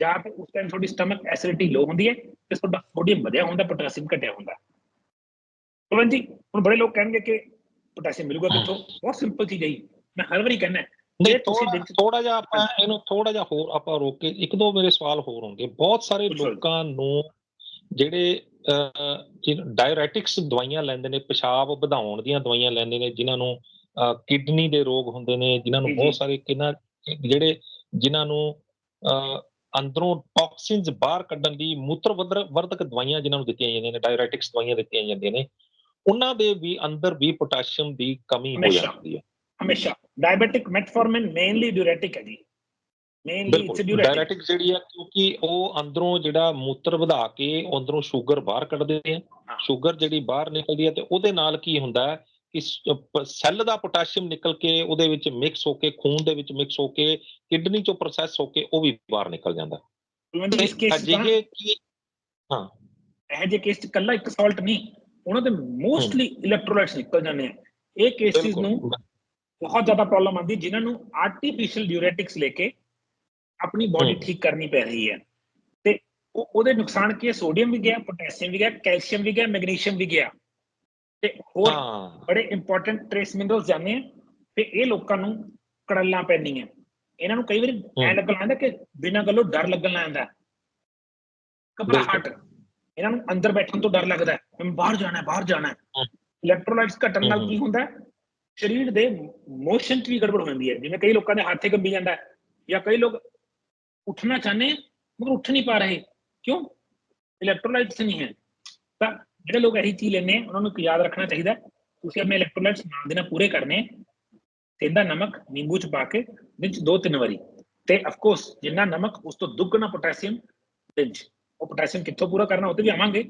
ਜਾਂ ਫਿਰ ਉਸ ਟਾਈਮ ਤੁਹਾਡੀ ਸਟਮਕ ਐਸਿਡਿਟੀ ਲੋ ਹੁੰਦੀ ਹੈ ਤੇ ਤੁਹਾਡਾ ਸੋਡੀਅਮ ਵਧਿਆ ਹੁੰਦਾ ਪੋਟਾਸ਼ੀਅਮ ਘਟਿਆ ਹੁੰਦਾ ਪਵਨ ਜੀ ਹੁਣ ਬੜੇ ਲੋਕ ਕਹਿਣਗੇ ਕਿ ਪੋਟਾਸ਼ੀਅਮ ਮਿਲੂਗਾ ਕਿੱਥੋਂ ਬਹੁਤ ਸਿੰਪਲ ਚੀਜ਼ ਹੈ। ਮੈਂ ਹਰ ਵਾਰੀ ਕਹਿੰਦਾ ਨਹੀਂ ਜੇ ਤੁਸੀਂ ਥੋੜਾ ਥੋੜਾ ਜਿਹਾ ਆਪਾਂ ਇਹਨੂੰ ਥੋੜਾ ਜਿਹਾ ਹੋਰ ਆਪਾਂ ਰੋਕ ਕੇ ਇੱਕ ਦੋ ਮੇਰੇ ਸਵਾਲ ਹੋਰ ਹੋਣਗੇ ਬਹੁਤ ਸਾਰੇ। ਲੋਕਾਂ ਨੂੰ ਜਿਹੜੇ ਡਾਇਰੈਟਿਕਸ ਦਵਾਈਆਂ ਲੈਂਦੇ ਨੇ ਪਿਸ਼ਾਬ ਵਧਾਉਣ ਦੀਆਂ ਦਵਾਈਆਂ ਲੈਂਦੇ ਨੇ ਜਿਨ੍ਹਾਂ ਨੂੰ ਕਿਡਨੀ ਦੇ ਰੋਗ ਹੁੰਦੇ ਨੇ ਜਿਨ੍ਹਾਂ ਨੂੰ ਬਹੁਤ। ਸਾਰੇ ਕਿਨਾਂ ਜਿਹੜੇ ਜਿਨ੍ਹਾਂ ਨੂੰ ਅੰਦਰੋਂ ਟੌਕਸਿਨਸ ਬਾਹਰ ਕੱਢਣ ਦੀ ਮੂਤਰ ਵਰਧ- ਵਰਧਕ ਦਵਾਈਆਂ ਜਿਨ੍ਹਾਂ ਨੂੰ ਦਿੱਤੀਆਂ ਜਾਂਦੀਆਂ ਨੇ ਡਾਇਰੈਟਿਕਸ ਦਵਾਈਆਂ ਦਿੱਤੀਆਂ ਜਾਂਦੀਆਂ ਨੇ ਉਹਨਾਂ ਦੇ ਵੀ ਅੰਦਰ ਵੀ ਪੋਟਾਸ਼ੀਅਮ ਦੀ ਕਮੀ ਹੋ। ਜਾਂਦੀ ਹੈ। ਹਮੇਸ਼ਾ। ਡਾਇਬੀਟਿਕ ਮੈਟਫੋਰਮਿਨ ਮੇਨਲੀ ਡਿਊਰੇਟਿਕ ਹੈ ਜੀ। ਮੇਨਲੀ ਇਟਸ ਡਿਊਰੇਟਿਕ ਡਾਇਰੈਟਿਕ ਜਿਹੜੀ ਆ ਕਿਉਂਕਿ ਉਹ ਅੰਦਰੋਂ ਜਿਹੜਾ ਮੂਤਰ ਵਧਾ ਕੇ ਅੰਦਰੋਂ ਸ਼ੂਗਰ ਬਾਹਰ ਕੱਢਦੇ ਆ। ਹਾਂ। ਸ਼ੂਗਰ ਜਿਹੜੀ ਬਾਹਰ ਨਿਕਲਦੀ ਹੈ ਤੇ ਉਹਦੇ ਨਾਲ ਕੀ ਹੁੰਦਾ ਹੈ? ਕਿ ਸੈੱਲ ਦਾ ਪੋਟਾਸ਼ੀਅਮ ਨਿਕਲ ਕੇ ਉਹਦੇ ਵਿੱਚ ਮਿਕਸ ਹੋ ਕੇ ਖੂਨ ਦੇ ਵਿੱਚ ਮਿਕਸ ਹੋ ਕੇ ਕਿਡਨੀ ਚੋਂ ਪ੍ਰੋਸੈਸ ਹੋ ਕੇ ਉਹ ਵੀ ਬਾਹਰ ਨਿਕਲ ਜਾਂਦਾ। ਇਸ ਕੇਸ ਤਾਂ ਅਜਿਹੇ ਕੀ ਇਹ ਜੇ ਕੇਸ ਚ ਕੱਲਾ ਇੱਕ ਸਾਲਟ ਨਹੀਂ ਉਹਨਾਂ ਦੇ ਮੋਸਟਲੀ ਇਲੈਕਟ੍ਰੋਲਾਈਟਸ ਨਿਕਲ ਜਾਂਦੇ ਆ। ਇਹ ਕੇਸਿਸ ਨੂੰ ਬਹੁਤ ਜ਼ਿਆਦਾ ਪ੍ਰੋਬਲਮ ਆਉਂਦੀ ਜਿਨ੍ਹਾਂ ਨੂੰ ਆਰਟੀਫੀਸ਼ੀਅਲ ਡਿਊਰੇਟਿਕਸ ਲੈ ਕੇ ਆਪਣੀ ਬਾਡੀ। ਠੀਕ ਕਰਨੀ ਪੈ ਰਹੀ ਹੈ। ਤੇ ਉਹ ਉਹਦੇ ਨੁਕਸਾਨ ਕੀ ਹੈ? ਸੋਡੀਅਮ ਵੀ ਗਿਆ ਪੋਟਾਸ਼ੀਅਮ ਵੀ ਗਿਆ ਕੈਲਸ਼ੀਅਮ ਵੀ ਗਿਆ ਮੈਗਨੀਸ਼ੀਅਮ ਵੀ ਗਿਆ। ਤੇ ਹੋਰ ਬੜੇ ਇੰਪੋਰਟੈਂਟ ਟ੍ਰੇਸ ਮਿਨਰਲਸ ਜਾਂਦੇ ਆ ਤੇ ਇਹ ਲੋਕਾਂ ਨੂੰ ਕੜੱਲਾਂ ਪੈਂਦੀਆਂ। ਇਹਨਾਂ ਨੂੰ ਕਈ ਵਾਰੀ ਐ ਲੱਗਣ ਲੱਗਦਾ ਕਿ ਬਿਨਾਂ ਗੱਲੋਂ ਡਰ ਲੱਗਣ ਲੱਗ ਜਾਂਦਾ। ਘਬਰਾਹਟ। ਇਹਨਾਂ ਨੂੰ ਅੰਦਰ ਬੈਠਣ ਤੋਂ ਡਰ ਲੱਗਦਾ ਮੈਂ ਬਾਹਰ ਜਾਣਾ ਹੈ ਬਾਹਰ ਜਾਣਾ। ਇਲੈਕਟ੍ਰੋਲਾਈਟਸ ਘਟਣ ਨਾਲ। ਕੀ ਹੁੰਦਾ ਸਰੀਰ ਦੇ ਮੋਸ਼ਨ 'ਚ ਵੀ ਗੜਬੜ ਹੋ ਜਾਂਦੀ ਹੈ। ਜਿਵੇਂ ਕਈ ਲੋਕਾਂ ਦੇ ਹੱਥੇ ਕੰਬੀ ਜਾਂਦਾ ਹੈ ਜਾਂ ਕਈ ਲੋਕ ਉੱਠਣਾ ਚਾਹੁੰਦੇ ਆ ਮਗਰ ਉੱਠ ਨਹੀਂ ਪਾ ਰਹੇ। ਕਿਉਂ? ਇਲੈਕਟ੍ਰੋਲਾਈਟਸ ਨਹੀਂ ਹੈ। ਤਾਂ ਜਿਹੜੇ ਲੋਕ ਇਹੀ ਚੀਜ਼ ਲੈਂਦੇ ਆ ਉਹਨਾਂ ਨੂੰ ਇੱਕ ਯਾਦ ਰੱਖਣਾ ਚਾਹੀਦਾ ਹੈ, ਤੁਸੀਂ ਆਪਣੇ ਇਲੈਕਟ੍ਰੋਲਾਈਟਸ ਨਾਲ ਦੇ ਨਾਲ ਪੂਰੇ ਕਰਨੇ ਆ। ਸੇਂਦਾ ਨਮਕ ਨਿੰਬੂ ਚ ਪਾ ਕੇ ਦਿਨ ਚ ਦੋ ਤਿੰਨ ਵਾਰੀ ਤੇ ਆਫ ਕੋਰਸ ਜਿੰਨਾ ਨਮਕ ਉਸ ਤੋਂ ਦੁੱਗਣਾ ਪੋਟਾਸ਼ੀਅਮ ਦਿਨ ਚ ਉਹ ਪੋਟਾਸ਼ੀਅਮ ਕਿੱਥੋਂ ਪੂਰਾ ਕਰਨਾ ਉਹ ਤੇ ਵੀ ਆਵਾਂਗੇ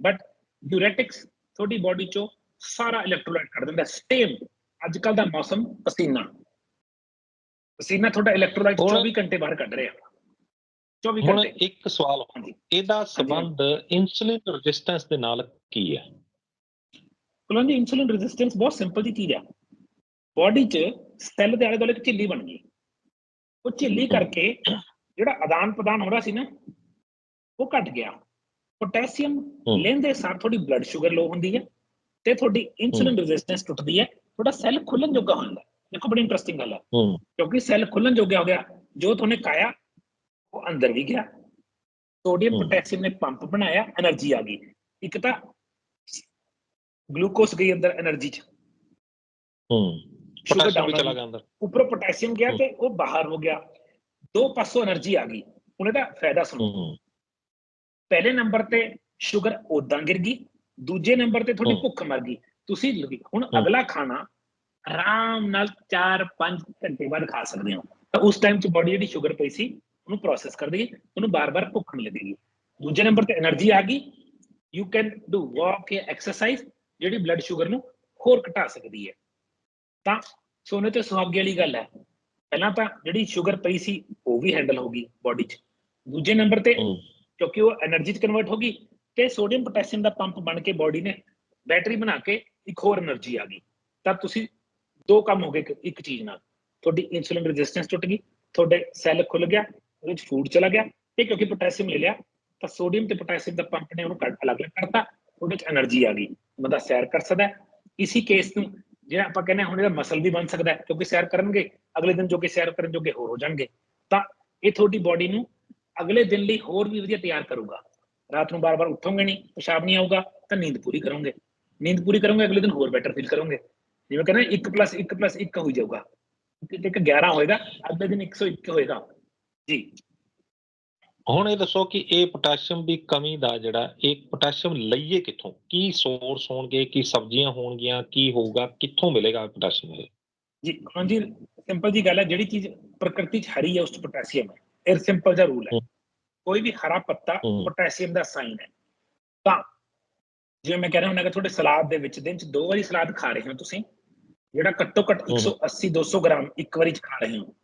ਬਟ ਡਿਊਰੈਟਿਕਸ ਤੁਹਾਡੀ ਬਾਡੀ ਚੋਂ ਸਾਰਾ ਇਲੈਕਟ੍ਰੋਲਾਈਟ ਕੱਢ ਦਿੰਦਾ ਸੇਮ ਅੱਜ ਕੱਲ ਦਾ ਮੌਸਮ ਪਸੀਨਾ ਪਸੀਨਾ ਤੁਹਾਡਾ ਇਲੈਕਟ੍ਰੋਲਾਈਟ ਹੁਣ- 24 ਘੰਟੇ ਬਾਹਰ ਕੱਢ ਰਿਹਾ 24 ਹੁਣ ਘੰਟੇ। ਇੱਕ ਸਵਾਲ ਹਾਂਜੀ। ਇਹਦਾ ਸੰਬੰਧ ਇਨਸੂਲਿਨ ਰੈਜ਼ਿਸਟੈਂਸ ਦੇ ਨਾਲ ਕੀ ਹੈ? ਕੋਲੋਂ ਦੀ ਇਨਸੂਲਿਨ ਰੈਜ਼ਿਸਟੈਂਸ ਬਹੁਤ ਸਿੰਪਲ ਜੀ ਚੀਜ਼ ਆ ਬਾਡੀ 'ਚ ਸੈੱਲ ਦੇ ਆਲੇ ਦੁਆਲੇ ਇੱਕ ਝਿੱਲੀ ਬਣ ਗਈ। ਉਹ ਝਿੱਲੀ ਕਰਕੇ ਜਿਹੜਾ ਆਦਾਨ ਪ੍ਰਦਾਨ ਹੋ ਰਿਹਾ ਸੀ ਨਾ ਉਹ ਘਟ ਗਿਆ। ਪੋਟਾਸ਼ੀਅਮ। ਲੈਂਦੇ ਸਾਰ ਤੁਹਾਡੀ ਬਲੱਡ ਸ਼ੂਗਰ ਲੋ ਹੁੰਦੀ ਹੈ ਤੇ ਤੁਹਾਡੀ ਇਨਸੂਲਿਨ ਰੈਜ਼ਿਸਟੈਂਸ ਟੁੱਟਦੀ ਹੈ। ਤੁਹਾਡਾ ਸੈੱਲ ਖੁੱਲਣ ਜੋਗਾ ਹੁੰਦਾ ਹੈ। ਦੇਖੋ ਬੜੀ ਇੰਟਰਸਟਿੰਗ ਗੱਲ ਹੈ। ਹੂੰ। ਕਿਉਂਕਿ ਸੈੱਲ ਖੁੱਲਣ ਜੋਗਾ ਹੋ ਗਿਆ। ਜੋ ਤੁਹਾਨੇ ਖਾਇਆ ਉਹ ਅੰਦਰ ਵੀ ਗਿਆ। ਸੋਡੀਅਮ ਪੋਟੈਸ਼ੀਅਮ ਨੇ ਪੰਪ ਬਣਾਇਆ એનર્ਜੀ ਆ ਗਈ। ਇੱਕ ਤਾਂ ਗਲੂਕੋਸ ਗਈ ਅੰਦਰ એનર્ਜੀ ਚ। ਹੂੰ। ਪੋਟਾਸ਼ੀਅਮ ਚਲਾ ਗਿਆ ਅੰਦਰ। ਉੱਪਰੋਂ ਪੋਟਾਸ਼ੀਅਮ ਗਿਆ ਤੇ ਉਹ ਬਾਹਰ ਹੋ ਗਿਆ। ਦੋ ਪਾਸੋਂ એનર્ਜੀ ਆ ਗਈ। ਉਹਨਾਂ ਦਾ ਫਾਇਦਾ ਸੁਣੋ। ਪਹਿਲੇ ਨੰਬਰ ਤੇ ਸ਼ੂਗਰ ਉਦਾਂ ਗਿਰ ਗਈ। ਦੂਜੇ ਨੰਬਰ ਤੇ ਤੁਹਾਡੀ ਭੁੱਖ ਮਰ ਗਈ। ਤੁਸੀਂ ਹੁਣ ਅਗਲਾ ਖਾਣਾ ਆਰਾਮ ਨਾਲ 4-5 ਘੰਟੇ ਬਾਅਦ ਖਾ ਸਕਦੇ ਹੋ। ਤਾਂ ਉਸ ਟਾਈਮ 'ਚ ਬਾਡੀ ਜਿਹੜੀ ਸ਼ੂਗਰ ਪਈ ਸੀ ਉਹਨੂੰ ਪ੍ਰੋਸੈਸ ਕਰ ਦਈਏ ਉਹਨੂੰ ਬਾਰ-ਬਾਰ ਭੁੱਖ ਨਹੀਂ ਲੱਗੇਗੀ ਦੂਜੇ ਨੰਬਰ ਤੇ એનર્ਜੀ ਆ ਗਈ। ਯੂ ਕੈਨ ਡੂ ਵਾਕ ਜਾਂ ਐਕਸਰਸਾਈਜ਼ ਜਿਹੜੀ ਬਲੱਡ ਸ਼ੂਗਰ ਨੂੰ ਹੋਰ ਘਟਾ ਸਕਦੀ ਹੈ। ਤਾਂ ਸੋਨੇ ਤੇ ਸੁਹਾਗੇ ਵਾਲੀ ਗੱਲ ਹੈ। ਪਹਿਲਾਂ ਤਾਂ ਜਿਹੜੀ ਸ਼ੂਗਰ ਪਈ ਸੀ ਉਹ ਵੀ ਹੈਂਡਲ ਹੋ ਗਈ ਬਾਡੀ 'ਚ। ਦੂਜੇ ਨੰਬਰ ਤੇ ਕਿਉਂਕਿ ਉਹ એનર્ਜੀ 'ਚ ਕਨਵਰਟ ਹੋ ਗਈ ਤੇ ਸੋਡੀਅਮ ਪੋਟੈਸ਼ੀਅਮ ਦਾ ਪੰਪ ਬਣ ਕੇ ਬਾਡੀ ਨੇ ਬੈਟਰੀ ਬਣਾ ਕੇ ਇੱਕ ਹੋਰ એનર્ਜੀ ਆ ਗਈ। ਤਾਂ ਤੁਸੀਂ ਦੋ ਕੰਮ ਹੋ ਗਏ ਇੱਕ ਚੀਜ਼ ਨਾਲ। ਤੁਹਾਡੀ ਇਨਸੂਲਿਨ ਰੈਜ਼ਿਸਟੈਂਸ ਟੁੱਟ ਗਈ ਤੁਹਾਡੇ ਸੈੱਲ ਖੁੱਲ ਗਿਆ ਉਹਦੇ ਵਿੱਚ ਫੂਡ ਚਲਾ ਗਿਆ ਤੇ ਕਿਉਂਕਿ ਪੋਟਾਸ਼ੀਅਮ ਲੈ ਲਿਆ, ਤਾਂ ਸੋਡੀਅਮ ਤੇ ਪੋਟਾਸ਼ੀਅਮ ਦਾ ਪੰਪ ਨੇ ਉਹਨੂੰ ਅਲੱਗ-ਅਲੱਗ ਕਰਤਾ, ਉਹਦੇ ਵਿੱਚ એનર્ਜੀ ਆ ਗਈ। ਬੰਦਾ ਸੈਰ ਕਰ ਸਕਦਾ ਇਸੇ ਕੇਸ ਨੂੰ ਜਿਹੜਾ ਆਪਾਂ ਕਹਿੰਦੇ ਹੁਣ ਇਹਦਾ ਮਸਲ ਵੀ ਬਣ ਸਕਦਾ ਕਿਉਂਕਿ ਸੈਰ ਕਰਨਗੇ, ਅਗਲੇ ਦਿਨ ਜੋ ਕਿ ਸੈਰ ਕਰਨ ਜੋਗੇ ਹੋਰ ਹੋ ਜਾਣਗੇ। ਤਾਂ ਇਹ ਤੁਹਾਡੀ ਬਾਡੀ ਨੂੰ ਅਗਲੇ ਦਿਨ ਲਈ ਹੋਰ ਵੀ ਵਧੀਆ ਤਿਆਰ ਕਰੂਗਾ। ਰਾਤ ਨੂੰ ਬਾਰ-ਬਾਰ ਉੱਠੋਗੇ ਨਹੀਂ, ਪਿਸ਼ਾਬ ਨਹੀਂ ਆਊਗਾ, ਤਾਂ ਨੀਂਦ ਪੂਰੀ ਕਰੋਗੇ। ਨੀਂਦ ਪੂਰੀ ਕਰੋਗੇ, ਅਗਲੇ ਦਿਨ ਹੋਰ ਬੈਟਰ ਫੀਲ ਕਰੋਗੇ। ਜਿਵੇਂ ਕਹਿੰਦੇ 1 1 1 ਹੋ ਜਾਊਗਾ। ਇੱਕ 11 ਹੋਏਗਾ ਅਗਲੇ ਦਿਨ 101 ਹੋਏਗਾ। ਜੀ। ਹੁਣ ਇਹ ਦੱਸੋ ਕਿ ਇਹ ਪੋਟਾਸ਼ੀਅਮ ਦੀ ਕਮੀ ਦਾ ਜਿਹੜਾ ਇਹ ਪੋਟਾਸ਼ੀਅਮ ਲਈਏ ਕਿੱਥੋਂ? ਕੀ ਸੋਰਸ ਹੋਣਗੇ ਕੀ ਸਬਜ਼ੀਆਂ ਹੋਣਗੀਆਂ ਕੀ ਹੋਊਗਾ ਕਿੱਥੋਂ ਮਿਲੇਗਾ ਪੋਟਾਸ਼ੀਅਮ ਇਹ? ਜੀ। ਹਾਂਜੀ ਸਿੰਪਲ ਜੀ ਗੱਲ ਹੈ ਜਿਹੜੀ ਚੀਜ਼ ਪ੍ਰਕਿਰਤੀ 'ਚ ਹਰੀ ਹੈ ਉਸ 'ਚ ਪੋਟਾਸ਼ੀਅਮ ਹੈ। ਇਹ ਸਿੰਪਲ ਜਿਹਾ ਰੂਲ ਹੈ। ਕੋਈ ਵੀ ਹਰਾ ਪੱਤਾ। ਪੋਟਾਸ਼ੀਅਮ ਦਾ ਸਾਈਨ ਹੈ। ਤਾਂ ਜਿਵੇਂ ਮੈਂ ਕਹਿ ਰਿਹਾ ਹੁੰਦਾ ਕਿ ਤੁਹਾਡੇ ਸਲਾਦ ਦੇ ਵਿੱਚ ਦਿਨ 'ਚ ਦੋ ਵਾਰੀ ਸਲਾਦ ਖਾ ਰਹੇ ਹੋ ਤੁਸੀਂ ਜਿਹੜਾ ਘੱਟੋ ਘੱਟ ਹਮ। 180 200 ਗ੍ਰਾਮ ਇੱਕ ਵਾਰੀ 'ਚ ਖਾ ਰਹੇ ਹੋ।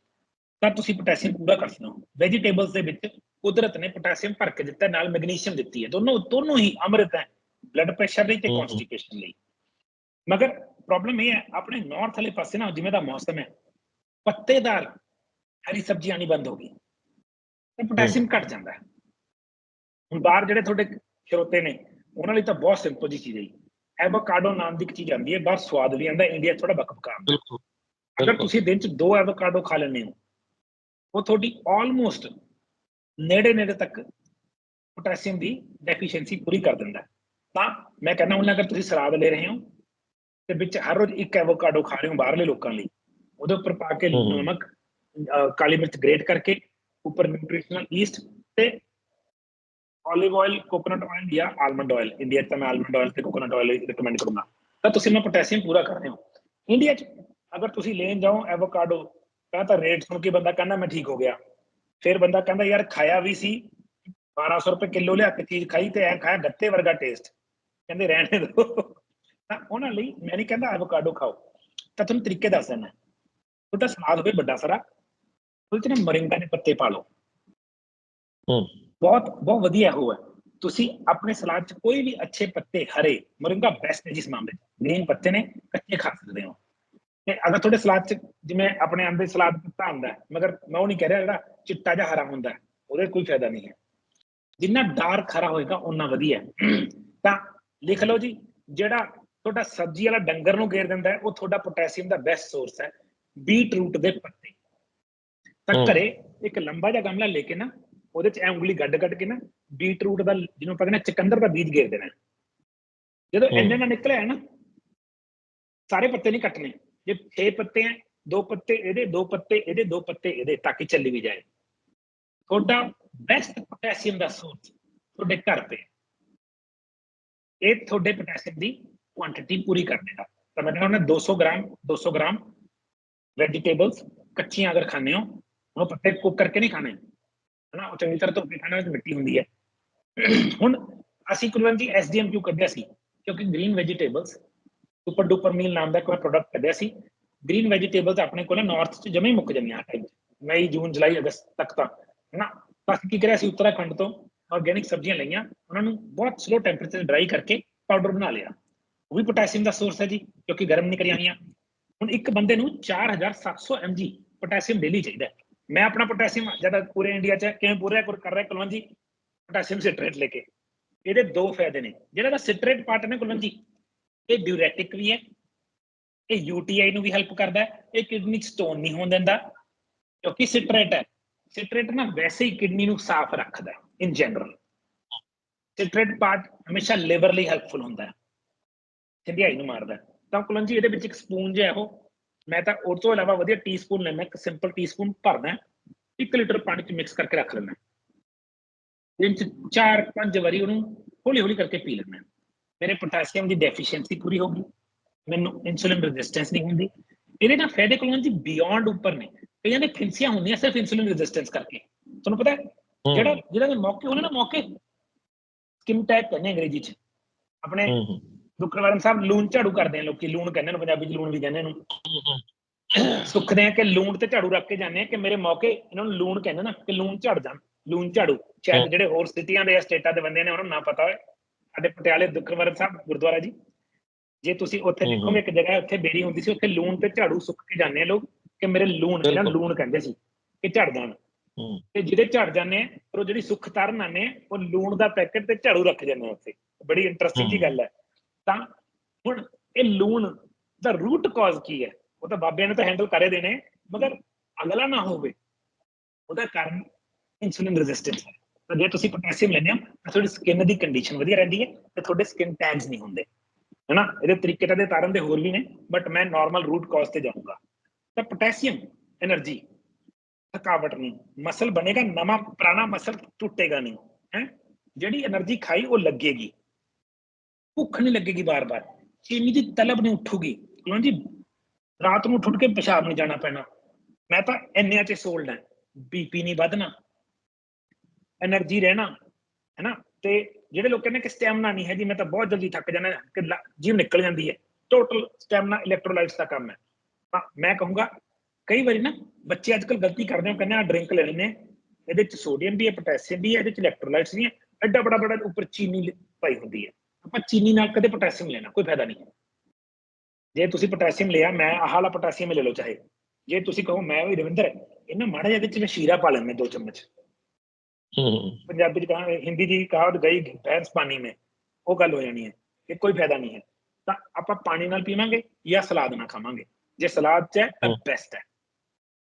ਤਾਂ ਤੁਸੀਂ ਪੋਟਾਸ਼ੀਅਮ ਪੂਰਾ ਕਰ ਸਕਦੇ ਹੋ ਵੈਜੀਟੇਬਲਸ ਦੇ ਵਿੱਚ ਕੁਦਰਤ ਨੇ ਪੋਟਾਸ਼ੀਅਮ ਭਰ ਕੇ ਦਿੱਤਾ ਨਾਲ ਮੈਗਨੀਸ਼ੀਅਮ ਦਿੱਤੀ ਹੈ। ਦੋਨੋਂ ਦੋਨੋਂ ਹੀ ਅੰਮ੍ਰਿਤ ਹੈ ਬਲੱਡ ਪ੍ਰੈਸ਼ਰ ਲਈ ਤੇ। ਕਨਸਟੀਪੇਸ਼ਨ ਲਈ। ਮਗਰ ਪ੍ਰੋਬਲਮ ਇਹ ਹੈ ਆਪਣੇ ਨਾਰਥ ਵਾਲੇ ਪਾਸੇ ਨਾ ਜਿਵੇਂ ਦਾ ਮੌਸਮ ਹੈ ਪੱਤੇਦਾਰ ਹਰੀ ਸਬਜ਼ੀਆਂ ਨਹੀਂ ਬੰਦ ਹੋ ਗਈ। ਤੇ ਪੋਟਾਸ਼ੀਅਮ ਘਟ ਜਾਂਦਾ ਹੈ। ਹੁਣ ਬਾਹਰ ਜਿਹੜੇ ਤੁਹਾਡੇ ਖਰੋਤੇ ਨੇ ਉਹਨਾਂ ਲਈ ਤਾਂ ਬਹੁਤ ਸਿੰਪਲ ਜੀ ਚੀਜ਼ ਹੈ ਐਵੋਕਾਡੋ ਨਾਮ ਦੀ ਇੱਕ ਚੀਜ਼ ਆਉਂਦੀ ਹੈ ਬਾਹਰ ਸਵਾਦ ਵੀ ਆਉਂਦਾ ਇੰਡੀਆ ਥੋੜਾ ਬਕਬਕਾ ਆਉਂਦਾ। ਬਿਲਕੁਲ ਅਗਰ ਤੁਸੀਂ ਦਿਨ ਚ ਦੋ ਐਵੋਕਾਡੋ ਖਾ ਲੈਂਦੇ ਹੋ ਉਹ ਤੁਹਾਡੀ ਆਲਮੋਸਟ ਨੇੜੇ ਨੇੜੇ ਤੱਕ ਪੋਟਾਸ਼ੀਅਮ ਦੀ ਡੈਫੀਸ਼ੀਐਂਸੀ ਪੂਰੀ ਕਰ ਦਿੰਦਾ ਹੈ। ਤਾਂ ਮੈਂ ਕਹਿੰਦਾ ਹੁਣ ਅਗਰ ਤੁਸੀਂ ਸਲਾਦ ਲੈ ਰਹੇ ਹੋ ਤੇ ਵਿੱਚ ਹਰ ਰੋਜ਼ ਇੱਕ ਐਵੋਕਾਡੋ ਖਾ ਰਹੇ ਹੋ ਬਾਹਰਲੇ ਲੋਕਾਂ ਲਈ ਉਹਦੇ ਉੱਪਰ ਪਾ ਕੇ ਹਮ। ਨਮਕ ਅਹ ਕਾਲੀ ਮਿਰਚ ਗ੍ਰੇਟ ਕਰਕੇ ਉੱਪਰ ਨਿਊਟ੍ਰੀਸ਼ਨਲ ਈਸਟ ਤੇ olive oil ਕੋਕੋਨਟ ਆਇਲ ਜਾਂ ਆਲਮੰਡ ਆਇਲ ਇੰਡੀਆ 'ਚ ਤਾਂ ਮੈਂ ਆਲਮੰਡ ਆਇਲ ਤੇ ਕੋਕੋਨਟ ਆਇਲ ਰਿਕਮੈਂਡ ਕਰੂੰਗਾ ਤਾਂ ਤੁਸੀਂ ਮੈਂ ਪੋਟਾਸ਼ੀਅਮ ਪੂਰਾ ਕਰ ਰਹੇ ਹੋ ਇੰਡੀਆ 'ਚ ਅਗਰ ਤੁਸੀਂ ਲੈਣ ਜਾਓ ਐਵੋਕਾਡੋ ਤਾਂ ਤਾਂ ਰੇਟ ਸੁਣ ਕੇ ਬੰਦਾ ਕਹਿੰਦਾ ਮੈਂ ਠੀਕ ਹੋ ਗਿਆ ਫਿਰ ਬੰਦਾ ਕਹਿੰਦਾ ਯਾਰ ਖਾਇਆ ਵੀ ਸੀ 1200 ਰੁਪਏ ਕਿਲੋ ਲਿਆ ਕੇ ਚੀਜ਼ ਖਾਈ ਤੇ ਐ ਖਾਇਆ ਗੱਤੇ ਵਰਗਾ ਟੇਸਟ ਕਹਿੰਦੇ ਰਹਿਣੇ ਦਿਓ ਤਾਂ ਉਹਨਾਂ ਲਈ ਮੈਂ ਨਹੀਂ ਕਹਿੰਦਾ ਐਵੋਕਾਡੋ ਖਾਓ ਤਾਂ ਤੁਹਾਨੂੰ ਤਰੀਕੇ ਦੱਸ ਦਿੰਦਾ ਤੁਹਾਡਾ ਸਲਾਦ ਹੋਵੇ ਵੱਡਾ ਸਾਰਾ ਉਹਦੇ 'ਚ ਨਾ ਮਰਿੰਗਾ ਦੇ ਪੱਤੇ ਪਾ ਲਓ ਹੂੰ ਬਹੁਤ ਬਹੁਤ ਵਧੀਆ ਉਹ ਹੈ ਤੁਸੀਂ ਆਪਣੇ ਸਲਾਦ 'ਚ ਕੋਈ ਵੀ ਅੱਛੇ ਪੱਤੇ ਹਰੇ ਮਰਿੰਗਾ ਬੈਸਟ ਹੈ ਜਿਸ ਮਾਮਲੇ 'ਚ ਗ੍ਰੀਨ ਪੱਤੇ ਨੇ ਕੱਚੇ ਖਾ ਸਕਦੇ ਹੋ ਤੇ ਅਗਰ ਤੁਹਾਡੇ ਸਲਾਦ 'ਚ ਜਿਵੇਂ ਆਪਣੇ ਆਂਦੇ ਸਲਾਦ ਪੱਤਾ ਹੁੰਦਾ ਮਗਰ ਮੈਂ ਉਹ ਨਹੀਂ ਕਹਿ ਰਿਹਾ ਜਿਹੜਾ ਚਿੱਟਾ ਜਿਹਾ ਹਰਾ ਹੁੰਦਾ ਉਹਦੇ ਕੋਈ ਫਾਇਦਾ ਨਹੀਂ ਹੈ ਜਿੰਨਾ ਡਾਰਕ ਹਰਾ ਹੋਏਗਾ ਉਨਾ ਵਧੀਆ। ਤਾਂ ਲਿਖ ਲਓ ਜੀ ਜਿਹੜਾ ਤੁਹਾਡਾ ਸਬਜ਼ੀ ਵਾਲਾ ਡੰਗਰ ਨੂੰ ਘੇਰ ਦਿੰਦਾ ਉਹ ਤੁਹਾਡਾ ਪੋਟਾਸ਼ੀਅਮ ਦਾ ਬੈਸਟ ਸੋਰਸ ਹੈ ਬੀਟ ਰੂਟ ਦੇ ਪੱਤੇ ਤਾਂ। ਘਰੇ ਇੱਕ ਲੰਬਾ ਜਿਹਾ ਗਮਲਾ ਲੈ ਕੇ ਨਾ ਉਹਦੇ 'ਚ ਐ ਉਂਗਲੀ ਗੱਡ ਗੱਡ ਕੇ ਨਾ ਬੀਟ ਰੂਟ ਦਾ ਜਿਹਨੂੰ ਆਪਾਂ ਕਹਿੰਦੇ ਚਕੰਦਰ ਦਾ ਬੀਜ ਘੇਰ ਦੇਣਾ। ਜਦੋਂ। ਇੰਨੇ ਨਾਲ ਨਿਕਲਿਆ ਨਾ ਸਾਰੇ ਪੱਤੇ ਨਹੀਂ ਕੱਟਣੇ ਜੇ 6 ਪੱਤੇ ਹੈ ਦੋ ਪੱਤੇ ਇਹਦੇ ਦੋ ਪੱਤੇ ਇਹਦੇ ਦੋ ਪੱਤੇ ਇਹਦੇ ਤਾਂ ਕਿ ਚੱਲੀ ਵੀ ਜਾਏ ਤੁਹਾਡਾ ਬੈਸਟ ਪੋਟਾਸ਼ੀਅਮ ਦਾ ਸੋਰਸ ਤੁਹਾਡੇ ਘਰ ਤੇ ਹੈ। ਇਹ ਤੁਹਾਡੇ ਪੋਟਾਸ਼ੀਅਮ ਦੀ ਕੁਆਂਟੀਟੀ ਪੂਰੀ ਕਰ ਦੇਗਾ ਤਾਂ ਮੈਂ ਕਹਿੰਦਾ 200 ਗ੍ਰਾਮ 200 ਗ੍ਰਾਮ ਵੈਜੀਟੇਬਲਸ ਕੱਚੀਆਂ ਅਗਰ ਖਾਣੇ ਹੋ ਉਹ ਪੱਤੇ ਕੁੱਕ ਕਰਕੇ ਨਹੀਂ ਖਾਣੇ ਹਨਾ ਉਹ ਚੰਗੀ ਤਰ੍ਹਾਂ ਧੋ ਕੇ ਖਾਣੇ ਵਿੱਚ ਮਿੱਟੀ ਹੁੰਦੀ ਹੈ ਹੁਣ ਅਸੀਂ ਕੁਲਵੰਤ ਜੀ ਐਸਡੀਐਮ ਕਿਉਂ ਕੱਢਿਆ ਸੀ ਕਿਉਂਕਿ green vegetables super duper meal ਨਾਮ ਦਾ ਕੋਈ ਪ੍ਰੋਡਕਟ ਕੱਢਿਆ ਸੀ। ਗ੍ਰੀਨ ਵੈਜੀਟੇਬਲਸ ਆਪਣੇ ਕੋਲ ਨਾਰਥ ਚ ਜਮੇ ਮੁੱਕ ਜਾਂਦੀਆਂ ਟਾਈਮ ਮਈ, ਜੂਨ, ਜੁਲਾਈ, ਅਗਸਤ ਤੱਕ ਤਾਂ, ਹਨਾ? ਤਾਂ ਕੀ ਕਰਿਆ ਸੀ, ਉੱਤਰਾਖੰਡ ਤੋਂ ਆਰਗੇਨਿਕ ਸਬਜ਼ੀਆਂ ਲਈਆਂ। ਉਹਨਾਂ ਨੂੰ ਬਹੁਤ ਸਲੋ ਟੈਂਪਰੇਚਰ ਡਰਾਈ ਕਰਕੇ ਪਾਊਡਰ ਬਣਾ ਲਿਆ। ਉਹ ਵੀ ਪੋਟਾਸ਼ੀਅਮ ਦਾ ਸੋਰਸ ਹੈ ਜੀ, ਕਿਉਂਕਿ ਗਰਮ ਨਹੀਂ ਕਰੀਆਂ ਹੋਈਆਂ। ਹੁਣ ਇੱਕ ਬੰਦੇ ਨੂੰ 4700 mg ਪੋਟਾਸ਼ੀਅਮ ਡੇਲੀ ਚਾਹੀਦਾ ਮੈਂ ਆਪਣਾ ਪੋਟਾਸ਼ੀਅਮ ਜਦ ਪੂਰੇ ਇੰਡੀਆ 'ਚ ਕਿਵੇਂ ਪੂਰਾ ਕਰ ਰਿਹਾ ਕੁਲਵੰਤ ਜੀ? ਪੋਟਾਸ਼ੀਅਮ ਸਿਟਰੇਟ ਲੈ ਕੇ। ਇਹਦੇ ਦੋ ਫਾਇਦੇ ਨੇ। ਜਿਹੜਾ ਦਾ ਸਿਟਰੇਟ ਪਾਰਟ ਨੇ ਕੁਲਵੰਤ ਜੀ ਇਹ ਡਿਊਰੈਟਿਕ ਵੀ ਹੈ ਇਹ ਯੂਟੀਆਈ ਨੂੰ ਵੀ ਹੈਲਪ ਕਰਦਾ ਹੈ ਇਹ ਕਿਡਨੀ ਸਟੋਨ ਨਹੀਂ ਹੋਣ ਦਿੰਦਾ ਕਿਉਂਕਿ ਸਿਟਰੇਟ ਹੈ। ਸਿਟਰੇਟ ਨਾ ਵੈਸੇ ਹੀ ਕਿਡਨੀ ਨੂੰ ਸਾਫ਼ ਰੱਖਦਾ ਹੈ ਇਨ ਜਨਰਲ ਸਿਟਰੇਟ ਪਾਰਟ ਹਮੇਸ਼ਾ ਲਿਵਰ ਲਈ ਹੈਲਪਫੁਲ ਹੁੰਦਾ ਹੈ। ਠੰਡਿਆਈ ਨੂੰ ਮਾਰਦਾ ਤਾਂ ਕੁਲਨ ਜੀ ਇਹਦੇ ਵਿੱਚ ਇੱਕ ਸਪੂਨ ਜਿਹਾ ਉਹ ਮੈਂ ਤਾਂ ਉਹ ਤੋਂ ਇਲਾਵਾ ਵਧੀਆ ਟੀਸਪੂਨ ਲੈਣਾ ਇੱਕ ਸਿੰਪਲ ਟੀਸਪੂਨ ਭਰਨਾ ਹੈ, ਇੱਕ ਲੀਟਰ ਪਾਣੀ ਚ ਮਿਕਸ ਕਰਕੇ ਰੱਖ ਲੈਣਾ ਦਿਨ ਚ ਚਾਰ ਪੰਜ ਵਾਰੀ ਉਹਨੂੰ ਹੌਲੀ ਹੌਲੀ ਕਰਕੇ ਪੀ ਲੈਣਾ ਮੇਰੇ ਪੋਟਾਸ਼ੀਅਮ ਦੀ ਡੈਫੀਸ਼ੀਐਂਸੀ ਪੂਰੀ ਹੋ ਗਈ ਮੈਨੂੰ ਇਨਸੂਲਿਨ ਰੈਜ਼ਿਸਟੈਂਸ ਨਹੀਂ ਹੁੰਦੀ ਇਹਦੇ ਨਾਲ ਫਾਇਦੇ ਕੋਲੋਂ ਜੀ ਬਿਯੋਂਡ ਉੱਪਰ ਨੇ ਕਈਆਂ ਦੇ ਫਿੰਸੀਆਂ ਹੁੰਦੀਆਂ ਸਿਰਫ ਇਨਸੂਲਿਨ ਰੈਜ਼ਿਸਟੈਂਸ ਕਰਕੇ ਤੁਹਾਨੂੰ ਪਤਾ ਹੈ ਹੂੰ, ਜਿਹੜਾ ਜਿਹੜਾ ਦੇ ਮੌਕੇ ਹੋਣੇ ਨਾ ਮੌਕੇ ਸਕਿਨ ਟਾਈਪ ਕਹਿੰਦੇ ਆ ਅੰਗਰੇਜ਼ੀ ਚ ਆਪਣੇ ਹੂੰ, ਹੂੰ, ਦੁੱਖਰਵਾਰਨ ਸਾਹਿਬ ਲੂਣ ਝਾੜੂ ਕਰਦੇ ਆ ਲੋਕੀ ਲੂਣ ਕਹਿੰਦੇ ਨੇ ਪੰਜਾਬੀ ਚ ਲੂਣ ਵੀ ਕਹਿੰਦੇ ਨੇ ਇਹਨੂੰ ਹੂੰ, ਹੂੰ। ਸੁੱਖਦੇ ਆ ਕਿ ਲੂਣ ਤੇ ਝਾੜੂ ਰੱਖ ਕੇ ਜਾਂਦੇ ਆ ਕਿ ਮੇਰੇ ਮੌਕੇ ਇਹਨਾਂ ਨੂੰ ਲੂਣ ਕਹਿੰਦੇ ਨਾ ਕਿ ਲੂਣ ਝੜ ਜਾਣ ਲੂਣ ਝਾੜੂ ਸ਼ਾਇਦ ਹਾਂ। ਜਿਹੜੇ ਹੋਰ ਸਿਟੀਆਂ ਦੇ ਜਾਂ ਸਟੇਟਾਂ ਦੇ ਬੰਦੇ ਨੇ ਉਹਨਾਂ ਨੂੰ ਨਾ ਪਤਾ ਹੋਵੇ ਸਾਡੇ ਪਟਿਆਲੇ ਦੁੱਖਰਵਾਰਨ ਸਾਹਿਬ ਗੁਰਦੁਆਰਾ ਜੀ ਜੇ ਤੁਸੀਂ ਉੱਥੇ। ਦੇਖੋਗੇ ਇੱਕ ਜਗ੍ਹਾ ਉੱਥੇ ਬੇੜੀ ਹੁੰਦੀ ਸੀ ਉੱਥੇ ਲੂਣ ਤੇ ਝਾੜੂ ਸੁੱਕ ਕੇ ਜਾਂਦੇ ਆ ਲੋਕ ਕਿ ਮੇਰੇ ਲੂਣ ਬਿਲਕੁਲ। ਲੂਣ ਕਹਿੰਦੇ ਸੀ ਕਿ ਝੜ ਜਾਣ। ਤੇ ਜਿਹੜੇ ਝੜ ਜਾਂਦੇ ਆ ਪਰ ਉਹ ਜਿਹੜੀ ਸੁੱਖ ਤਰਨ ਆਨੇ ਉਹ ਲੂਣ ਦਾ ਪੈਕੇਟ ਤੇ ਝਾੜੂ ਰੱਖ ਜਾਂਦੇ ਆ ਉੱਥੇ ਬੜੀ ਇੰਟਰਸਟਿੰਗ ਜੀ। ਗੱਲ ਹੈ ਤਾਂ ਹੁਣ ਇਹ ਲੂਣ ਦਾ ਰੂਟ ਕਾਜ਼ ਕੀ ਹੈ ਉਹ ਤਾਂ ਬਾਬਿਆਂ ਨੇ ਤਾਂ ਹੈਂਡਲ ਕਰੇ ਦੇਣੇ ਮਗਰ ਅਗਲਾ ਨਾ ਹੋਵੇ ਉਹਦਾ ਕਾਰਨ ਇਨਸੂਲਿਨ ਰੈਜ਼ਿਸਟੈਂਸ ਹੈ ਤਾਂ ਜੇ ਤੁਸੀਂ ਪੋਟਾਸ਼ੀਅਮ ਲੈਂਦੇ ਹੋ, ਤਾਂ ਤੁਹਾਡੀ ਸਕਿਨ ਦੀ ਕੰਡੀਸ਼ਨ ਵਧੀਆ ਰਹਿੰਦੀ ਹੈ ਤੇ ਤੁਹਾਡੇ ਸਕਿਨ ਟੈਗਸ ਨਹੀਂ ਹੁੰਦੇ, ਹੈਨਾ? ਇਹਦੇ ਤਰੀਕੇ ਤਾਂ ਦੇ ਤਾਰਨ ਦੇ ਹੋਰ ਵੀ ਨੇ ਬਟ ਮੈਂ ਨਾਰਮਲ ਰੂਟ ਕਾਜ਼ ਤੇ ਜਾਊਂਗਾ। ਤਾਂ ਪੋਟਾਸ਼ੀਅਮ એનર્ਜੀ ਥਕਾਵਟ ਨਹੀਂ ਮਸਲ ਬਣੇਗਾ, ਨਵਾਂ ਪੁਰਾਣਾ ਮਸਲ ਟੁੱਟੇਗਾ ਨਹੀਂ, ਹੈ? ਜਿਹੜੀ એનર્ਜੀ ਖਾਈ ਉਹ ਲੱਗੇਗੀ। ਭੁੱਖ ਨਹੀਂ ਲੱਗੇਗੀ ਬਾਰ-ਬਾਰ, ਚੀਨੀ ਦੀ ਤਲਬ ਨਹੀਂ ਉੱਠੂਗੀ। ਕਿਉਂ ਜੀ, ਰਾਤ ਨੂੰ ਉੱਠ ਕੇ ਪਿਸ਼ਾਬ ਨਹੀਂ ਜਾਣਾ ਪੈਣਾ। ਮੈਂ ਤਾਂ ਇੰਨਿਆਂ 'ਚ ਸੋਲਡ ਹਾਂ ਬੀਪੀ ਨਹੀਂ ਵਧਣਾ। એનર્ਜੀ ਰਹਿਣਾ ਹੈ ਨਾ ਤੇ ਜਿਹੜੇ ਲੋਕ ਕਹਿੰਦੇ ਕਿ ਸਟੈਮਨਾ ਨਹੀਂ ਹੈ ਜੀ ਮੈਂ ਤਾਂ ਬਹੁਤ ਜਲਦੀ ਥੱਕ ਜਾਂਦਾ, ਕਿ ਜੀਵ ਨਿਕਲ ਜਾਂਦੀ ਹੈ। ਟੋਟਲ ਸਟੈਮਨਾ ਇਲੈਕਟ੍ਰੋਲਾਈਟਸ ਦਾ ਕੰਮ ਹੈ। ਮੈਂ ਕਹੂੰਗਾ, ਕਈ ਵਾਰੀ ਨਾ ਬੱਚੇ ਅੱਜਕੱਲ ਗਲਤੀ ਕਰਦੇ ਹੋ ਕਹਿੰਦੇ ਆ ਡਰਿੰਕ ਲੈ ਲੈਨੇ ਇਹਦੇ ਚ ਸੋਡੀਅਮ ਵੀ ਹੈ ਪੋਟਾਸ਼ੀਅਮ ਵੀ ਹੈ, ਇਹਦੇ ਚ ਇਲੈਕਟ੍ਰੋਲਾਈਟਸ ਵੀ ਹੈ। ਐਡਾ ਬੜਾ ਬੜਾ ਉੱਪਰ ਚੀਨੀ ਪਾਈ ਹੁੰਦੀ ਹੈ। ਆਪਾਂ ਚੀਨੀ ਨਾਲ ਕਦੇ ਪੋਟਾਸ਼ੀਅਮ ਲੈਣਾ, ਕੋਈ ਫਾਇਦਾ ਨਹੀਂ। ਹੈ ਜੇ ਤੁਸੀਂ ਪੋਟਾਸ਼ੀਅਮ ਲਿਆ, ਮੈਂ ਆਹਾਲਾ ਪੋਟਾਸ਼ੀਅਮ ਲੈ ਲਓ ਚਾਹੇ। ਜੇ ਤੁਸੀਂ ਕਹੋ, ਮੈਂ ਵੀ ਰਵਿੰਦਰ, ਇਹਨਾਂ ਮਾੜਾ ਜਿਹਾ ਵਿੱਚ ਮੈਂ ਸ਼ੀਰਾ ਪਾ ਲੈਂਦਾ ਦੋ ਚਮਚ। ਪੰਜਾਬੀ ਚ ਕਹਾਂ ਹਿੰਦੀ ਦੀ ਕਹਾਵਤ ਗਈ ਭੈਂਸ ਪਾਣੀ में ਉਹ ਗੱਲ ਹੋ ਜਾਣੀ ਹੈ ਕਿ ਕੋਈ ਫਾਇਦਾ ਨਹੀਂ ਹੈ। ਤਾਂ ਆਪਾਂ ਪਾਣੀ ਨਾਲ ਪੀਵਾਂਗੇ ਜਾਂ ਸਲਾਦ ਨਾਲ ਖਾਵਾਂਗੇ। ਜੇ ਸਲਾਦ ਚ ਹੈ ਤਾਂ। ਬੈਸਟ ਹੈ।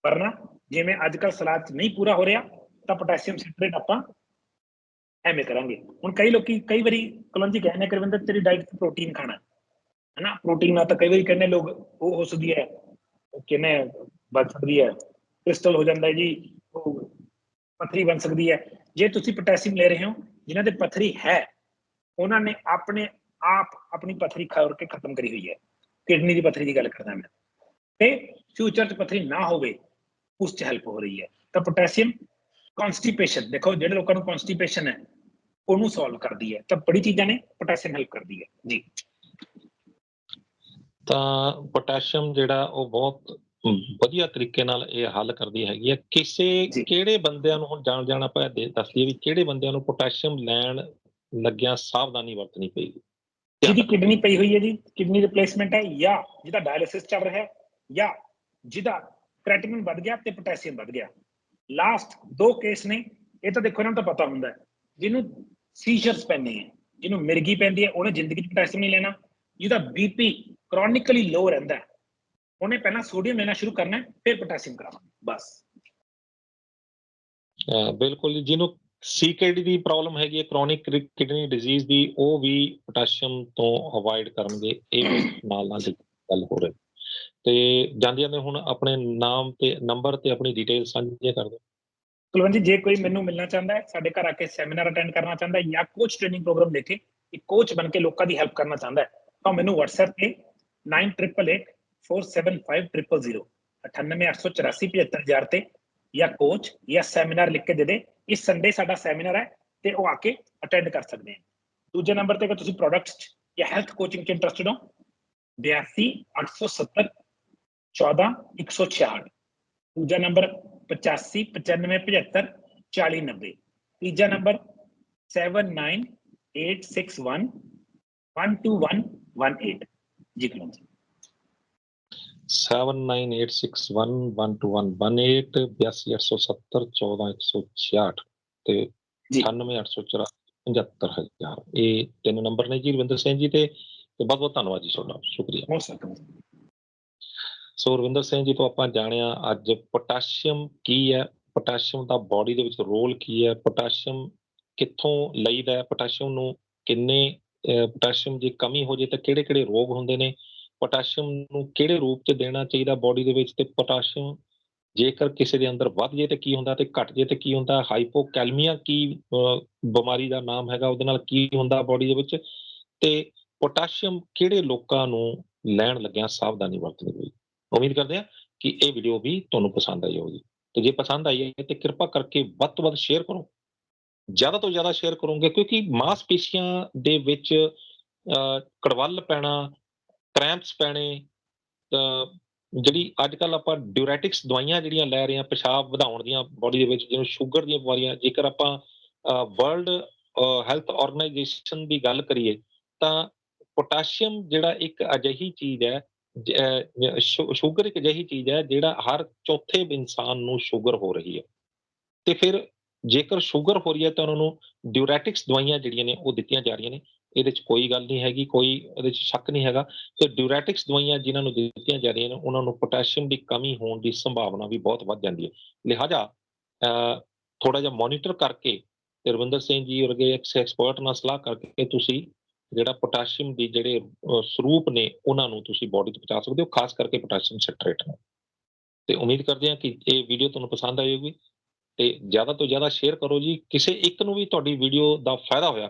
ਵਰਨਾ ਜਿਵੇਂ ਅੱਜ ਕੱਲ ਸਲਾਦ ਚ ਨਹੀਂ ਪੂਰਾ ਹੋ ਰਿਹਾ ਤਾਂ ਪੋਟਾਸ਼ੀਅਮ ਸਿਟਰੇਟ ਆਪਾਂ ਐਵੇਂ ਕਰਾਂਗੇ। ਹੁਣ ਕਈ ਲੋਕੀ ਕਈ ਵਾਰੀ ਕਲੰਜੀ ਕਹਿੰਦੇ ਕਰਵਿੰਦਰ ਤੇਰੀ ਡਾਈਟ ਚ ਪ੍ਰੋਟੀਨ ਖਾਣਾ ਹੈ। ਹਨਾ? ਪ੍ਰੋਟੀਨ ਨਾਲ ਤਾਂ ਕਈ ਵਾਰੀ ਕਹਿੰਦੇ ਲੋਕ ਉਹ ਹੋ ਸਕਦੀ ਹੈ ਕਹਿੰਦੇ ਵੱਧ ਸਕਦੀ ਹੈ ਕ੍ਰਿਸਟਲ ਹੋ ਜਾਂਦਾ ਜੀ ਉਹ ਪਥਰੀ ਬਣ ਸਕਦੀ ਹੈ। ਜੇ ਤੁਸੀਂ ਪੋਟਾਸ਼ੀਅਮ ਲੈ ਰਹੇ ਹੋ, ਜਿਨ੍ਹਾਂ ਦੇ ਪਥਰੀ ਹੈ, ਉਹਨਾਂ ਨੇ ਆਪਣੇ ਆਪ ਆਪਣੀ ਪਥਰੀ ਖਾ ਕੇ ਖਤਮ ਕਰੀ ਹੋਈ ਹੈ। ਕਿਡਨੀ ਦੀ ਪਥਰੀ ਦੀ ਗੱਲ ਕਰਦਾ ਮੈਂ। ਤੇ ਫਿਊਚਰ 'ਚ ਪਥਰੀ ਨਾ ਹੋਵੇ, ਉਸ 'ਚ ਹੈਲਪ ਹੋ ਰਹੀ ਹੈ। ਤਾਂ ਪੋਟਾਸ਼ੀਅਮ ਕਨਸਟੀਪੇਸ਼ਨ ਦੇਖੋ ਜਿਹੜੇ ਲੋਕਾਂ ਨੂੰ ਕਨਸਟੀਪੇਸ਼ਨ ਹੈ, ਉਹਨੂੰ ਸੋਲਵ ਕਰਦੀ ਹੈ। ਤਾਂ ਬੜੀ ਚੀਜ਼ਾਂ ਨੇ ਪੋਟਾਸ਼ੀਅਮ ਹੈਲਪ ਕਰਦੀ ਹੈ। ਜੀ। ਤਾਂ ਪੋਟਾਸ਼ੀਅਮ ਜਿਹੜਾ ਉਹ ਬਹੁਤ ਵਧੀਆ ਤਰੀਕੇ ਨਾਲ ਇਹ ਹੱਲ ਕਰਦੀ ਹੈਗੀ ਹੈ ਕਿਸੇ। ਕਿਹੜੇ ਬੰਦਿਆਂ ਨੂੰ ਹੁਣ ਜਾਣ ਜਾਣ ਆਪਾਂ ਦੇ ਦੱਸ ਦਈਏ ਵੀ ਕਿਹੜੇ ਬੰਦਿਆਂ ਨੂੰ ਪੋਟਾਸ਼ੀਅਮ ਲੈਣ ਲੱਗਿਆ ਸਾਵਧਾਨੀ ਵਰਤਣੀ ਪਏਗੀ ਜਿਹਦੀ ਕਿਡਨੀ ਪਈ ਹੋਈ ਹੈ ਜੀ ਕਿਡਨੀ ਰਿਪਲੇਸਮੈਂਟ ਹੈ ਜਾਂ ਜਿਹਦਾ ਡਾਇਲਿਸਿਸ ਚੱਲ ਰਿਹਾ ਹੈ ਜਾਂ ਜਿਹਦਾ ਕ੍ਰੈਟਿਨਿਨ ਵੱਧ ਗਿਆ ਤੇ ਪੋਟਾਸ਼ੀਅਮ ਵੱਧ ਗਿਆ। ਲਾਸਟ ਦੋ ਕੇਸ ਨੇ ਇਹ ਤਾਂ ਦੇਖੋ ਇਹਨਾਂ ਨੂੰ ਤਾਂ ਪਤਾ ਹੁੰਦਾ ਹੈ। ਜਿਹਨੂੰ ਸੀਜ਼ਰਸ ਪੈਂਦੇ ਹੈ ਜਿਹਨੂੰ ਮਿਰਗੀ ਪੈਂਦੀ ਹੈ ਉਹਨੇ ਜ਼ਿੰਦਗੀ 'ਚ ਪੋਟਾਸ਼ੀਅਮ ਨਹੀਂ ਲੈਣਾ। ਜਿਹਦਾ ਬੀਪੀ ਕ੍ਰੋਨਿਕਲੀ ਲੋ ਰਹਿੰਦਾ ਹੈ ਉਹਨੇ ਪਹਿਲਾਂ ਸੋਡੀਅਮ ਲੈਣਾ ਸ਼ੁਰੂ ਕਰਨਾ ਹੈ ਫਿਰ ਪੋਟਾਸ਼ੀਅਮ ਕਰਾਉਣਾ ਬਸ। ਬਿਲਕੁਲ ਜਿਹਨੂੰ ਸੀਕੇਡੀ ਦੀ ਪ੍ਰੋਬਲਮ ਹੈਗੀ ਹੈ ਕ੍ਰੋਨਿਕ ਕਿਡਨੀ ਡਿਜ਼ੀਜ਼ ਦੀ ਉਹ ਵੀ ਪੋਟਾਸ਼ੀਅਮ ਤੋਂ ਅਵੋਇਡ ਕਰਨਗੇ ਇਹ ਨਾਲ ਨਾਲ ਦੀ ਗੱਲ ਹੋ ਰਹੀ ਤੇ ਜਾਂਦੇ ਜਾਂਦੇ ਹੁਣ ਆਪਣੇ ਨਾਮ ਤੇ ਨੰਬਰ ਤੇ ਆਪਣੀ ਡਿਟੇਲ ਸਾਂਝੇ ਕਰ ਦਿਓ। ਕੁਲਵੰਤ ਜੀ ਜੇ ਕੋਈ ਮੈਨੂੰ ਮਿਲਣਾ ਚਾਹੁੰਦਾ ਹੈ ਸਾਡੇ ਘਰ ਆ ਕੇ ਸੈਮੀਨਾਰ ਅਟੈਂਡ ਕਰਨਾ ਚਾਹੁੰਦਾ ਹੈ ਜਾਂ ਕੋਚ ਟ੍ਰੇਨਿੰਗ ਪ੍ਰੋਗਰਾਮ ਲੈ ਕੇ ਇੱਕ ਕੋਚ ਬਣ ਕੇ ਲੋਕਾਂ ਦੀ ਹੈਲਪ ਕਰਨਾ ਚਾਹੁੰਦਾ ਹੈ ਤਾਂ ਮੈਨੂੰ WhatsApp ਤੇ 9888475000 9884875000 ਤੇ ਜਾਂ ਕੋਚ ਜਾਂ ਸੈਮੀਨਾਰ ਲਿਖ ਕੇ ਦੇ ਦੇ ਇਸ ਸੰਡੇ ਸਾਡਾ ਸੈਮੀਨਾਰ ਹੈ ਤੇ ਉਹ ਆ ਕੇ ਅਟੈਂਡ ਕਰ ਸਕਦੇ ਹਨ ਦੂਜੇ ਨੰਬਰ ਤੇ ਅਗਰ ਤੁਸੀਂ ਪ੍ਰੋਡਕਟਸ ਜਾਂ ਹੈਲਥ ਕੋਚਿੰਗ 'ਚ ਇੰਟਰਸਟਡ ਹੋ 82 870 14 166 ਦੂਜਾ ਨੰਬਰ 85 95 75 40 90 ਤੀਜਾ ਨੰਬਰ 79861 12118 ਜੀ ਕਲਮ ਜੀ 7986112118 82870 ਤੇ ਜੀ। 9884 ਇਹ ਤਿੰਨ ਨੰਬਰ ਨੇ ਜੀ ਰਵਿੰਦਰ ਸਿੰਘ ਜੀ ਤੇ ਬਹੁਤ ਬਹੁਤ ਧੰਨਵਾਦ ਜੀ ਤੁਹਾਡਾ ਸ਼ੁਕਰੀਆ ਸੋ ਰਵਿੰਦਰ ਸਿੰਘ ਜੀ ਤੋਂ ਆਪਾਂ ਜਾਣਿਆ ਅੱਜ ਪੋਟਾਸ਼ੀਅਮ ਕੀ ਹੈ ਪੋਟਾਸ਼ੀਅਮ ਦਾ ਬਾਡੀ ਦੇ ਵਿੱਚ ਰੋਲ ਕੀ ਹੈ ਪੋਟਾਸ਼ੀਅਮ ਕਿੱਥੋਂ ਲਈਦਾ ਹੈ ਪੋਟਾਸ਼ੀਅਮ ਨੂੰ ਕਿੰਨੇ ਪੋਟਾਸ਼ੀਅਮ ਦੀ ਕਮੀ ਹੋ ਜੇ ਤਾਂ ਕਿਹੜੇ ਕਿਹੜੇ ਰੋਗ ਹੁੰਦੇ ਨੇ ਪੋਟਾਸ਼ੀਅਮ ਨੂੰ ਕਿਹੜੇ ਰੂਪ 'ਚ ਦੇਣਾ ਚਾਹੀਦਾ ਬਾਡੀ ਦੇ ਵਿੱਚ ਤੇ ਪੋਟਾਸ਼ੀਅਮ ਜੇਕਰ ਕਿਸੇ ਦੇ ਅੰਦਰ ਵੱਧ ਜੇ ਤੇ ਕੀ ਹੁੰਦਾ ਤੇ ਘਟ ਜੇ ਤੇ ਕੀ ਹੁੰਦਾ? ਹਾਈਪੋਕੈਲਮੀਆ ਕੀ ਬਿਮਾਰੀ ਦਾ ਨਾਮ ਹੈਗਾ ਉਹਦੇ ਨਾਲ ਕੀ ਹੁੰਦਾ ਬਾਡੀ ਦੇ ਵਿੱਚ? ਤੇ ਪੋਟਾਸ਼ੀਅਮ ਕਿਹੜੇ ਲੋਕਾਂ ਨੂੰ ਲੈਣ ਲੱਗਿਆਂ ਸਾਵਧਾਨੀ ਵਰਤਣੀ ਹੋਈ ਉਮੀਦ ਕਰਦੇ ਹਾਂ ਕਿ ਇਹ ਵੀਡੀਓ ਵੀ ਤੁਹਾਨੂੰ ਪਸੰਦ ਆਈ ਹੋਵੇਗੀ। ਤੇ ਜੇ ਪਸੰਦ ਆਈ ਹੈ ਤੇ ਕਿਰਪਾ ਕਰਕੇ ਵੱਧ ਤੋਂ ਵੱਧ ਸ਼ੇਅਰ ਕਰੋ। ਜ਼ਿਆਦਾ ਤੋਂ ਜ਼ਿਆਦਾ ਸ਼ੇਅਰ ਕਰੋਗੇ ਕਿਉਂਕਿ ਮਾਸਪੇਸ਼ੀਆਂ ਦੇ ਵਿੱਚ ਕੜਵੱਲ ਪੈਣਾ ਕ੍ਰੈਂਪਸ ਪੈਣੇ ਜਿਹੜੀ ਅੱਜ ਕੱਲ ਆਪਾਂ ਡਿਊਰੈਟਿਕਸ ਦਵਾਈਆਂ ਜਿਹੜੀਆਂ ਲੈ ਰਹੇ ਹਾਂ, ਪਿਸ਼ਾਬ ਵਧਾਉਣ ਦੀਆਂ ਬਾਡੀ ਦੇ ਵਿੱਚ, ਜਿਵੇਂ ਸ਼ੂਗਰ ਦੀਆਂ ਬਿਮਾਰੀਆਂ, ਜੇਕਰ ਆਪਾਂ ਵਰਲਡ ਹੈਲਥ ਆਰਗੇਨਾਈਜੇਸ਼ਨ ਦੀ ਗੱਲ ਕਰੀਏ, ਤਾਂ ਪੋਟਾਸ਼ੀਅਮ ਜਿਹੜਾ ਇੱਕ ਅਜਿਹੀ ਚੀਜ਼ ਹੈ, ਜ- ਸ਼ੂਗਰ ਇੱਕ ਅਜਿਹੀ ਚੀਜ਼ ਹੈ, ਜਿਹੜਾ ਹਰ ਚੌਥੇ ਇਨਸਾਨ ਨੂੰ ਸ਼ੂਗਰ ਹੋ ਰਹੀ ਹੈ। ਤੇ ਫਿਰ ਜੇਕਰ ਸ਼ੂਗਰ ਹੋ ਰਹੀ ਹੈ, ਤਾਂ ਉਹਨਾਂ ਨੂੰ ਡਿਊਰੈਟਿਕਸ ਦਵਾਈਆਂ ਜਿਹੜੀਆਂ ਨੇ, ਉਹ ਦਿੱਤੀਆਂ ਜਾ ਰਹੀਆਂ ਨੇ। ਇਹਦੇ 'ਚ ਕੋਈ ਗੱਲ ਨਹੀਂ ਹੈਗੀ, ਕੋਈ ਇਹਦੇ 'ਚ ਸ਼ੱਕ ਨਹੀਂ ਹੈਗਾ। ਤੇ ਡਿਊਰੈਟਿਕਸ ਦਵਾਈਆਂ ਜਿਨ੍ਹਾਂ ਨੂੰ ਦਿੱਤੀਆਂ ਜਾ ਰਹੀਆਂ ਨੇ, ਉਹਨਾਂ ਨੂੰ ਪੋਟਾਸ਼ੀਅਮ ਦੀ ਕਮੀ ਹੋਣ ਦੀ ਸੰਭਾਵਨਾ ਵੀ ਬਹੁਤ ਵੱਧ ਜਾਂਦੀ ਹੈ। ਲਿਹਾਜ਼ਾ ਥੋੜਾ ਜਿਹਾ ਮੋਨੀਟਰ ਕਰਕੇ ਤੇ ਰਵਿੰਦਰ ਸਿੰਘ ਜੀ ਵਰਗੇ ਐਕਸਪਰਟ ਨਾਲ ਸਲਾਹ ਕਰਕੇ ਤੁਸੀਂ ਜਿਹੜਾ ਪੋਟਾਸ਼ੀਅਮ ਦੀ ਜਿਹੜੇ ਸਰੂਪ ਨੇ, ਉਹਨਾਂ ਨੂੰ ਤੁਸੀਂ ਬਾਡੀ 'ਚ ਪਹੁੰਚਾ ਸਕਦੇ ਹੋ, ਖਾਸ ਕਰਕੇ ਪੋਟਾਸ਼ੀਅਮ ਸੈਟਰੇਟ ਨਾਲ। ਤੇ ਉਮੀਦ ਕਰਦੇ ਹਾਂ ਕਿ ਇਹ ਵੀਡੀਓ ਤੁਹਾਨੂੰ ਪਸੰਦ ਆਈ ਹੋਵੇਗੀ ਤੇ ਜ਼ਿਆਦਾ ਤੋਂ ਜ਼ਿਆਦਾ ਸ਼ੇਅਰ ਕਰੋ ਜੀ। ਕਿਸੇ ਇੱਕ ਨੂੰ ਵੀ ਤੁਹਾਡੀ ਵੀਡੀਓ ਦਾ ਫਾਇਦਾ ਹੋਇਆ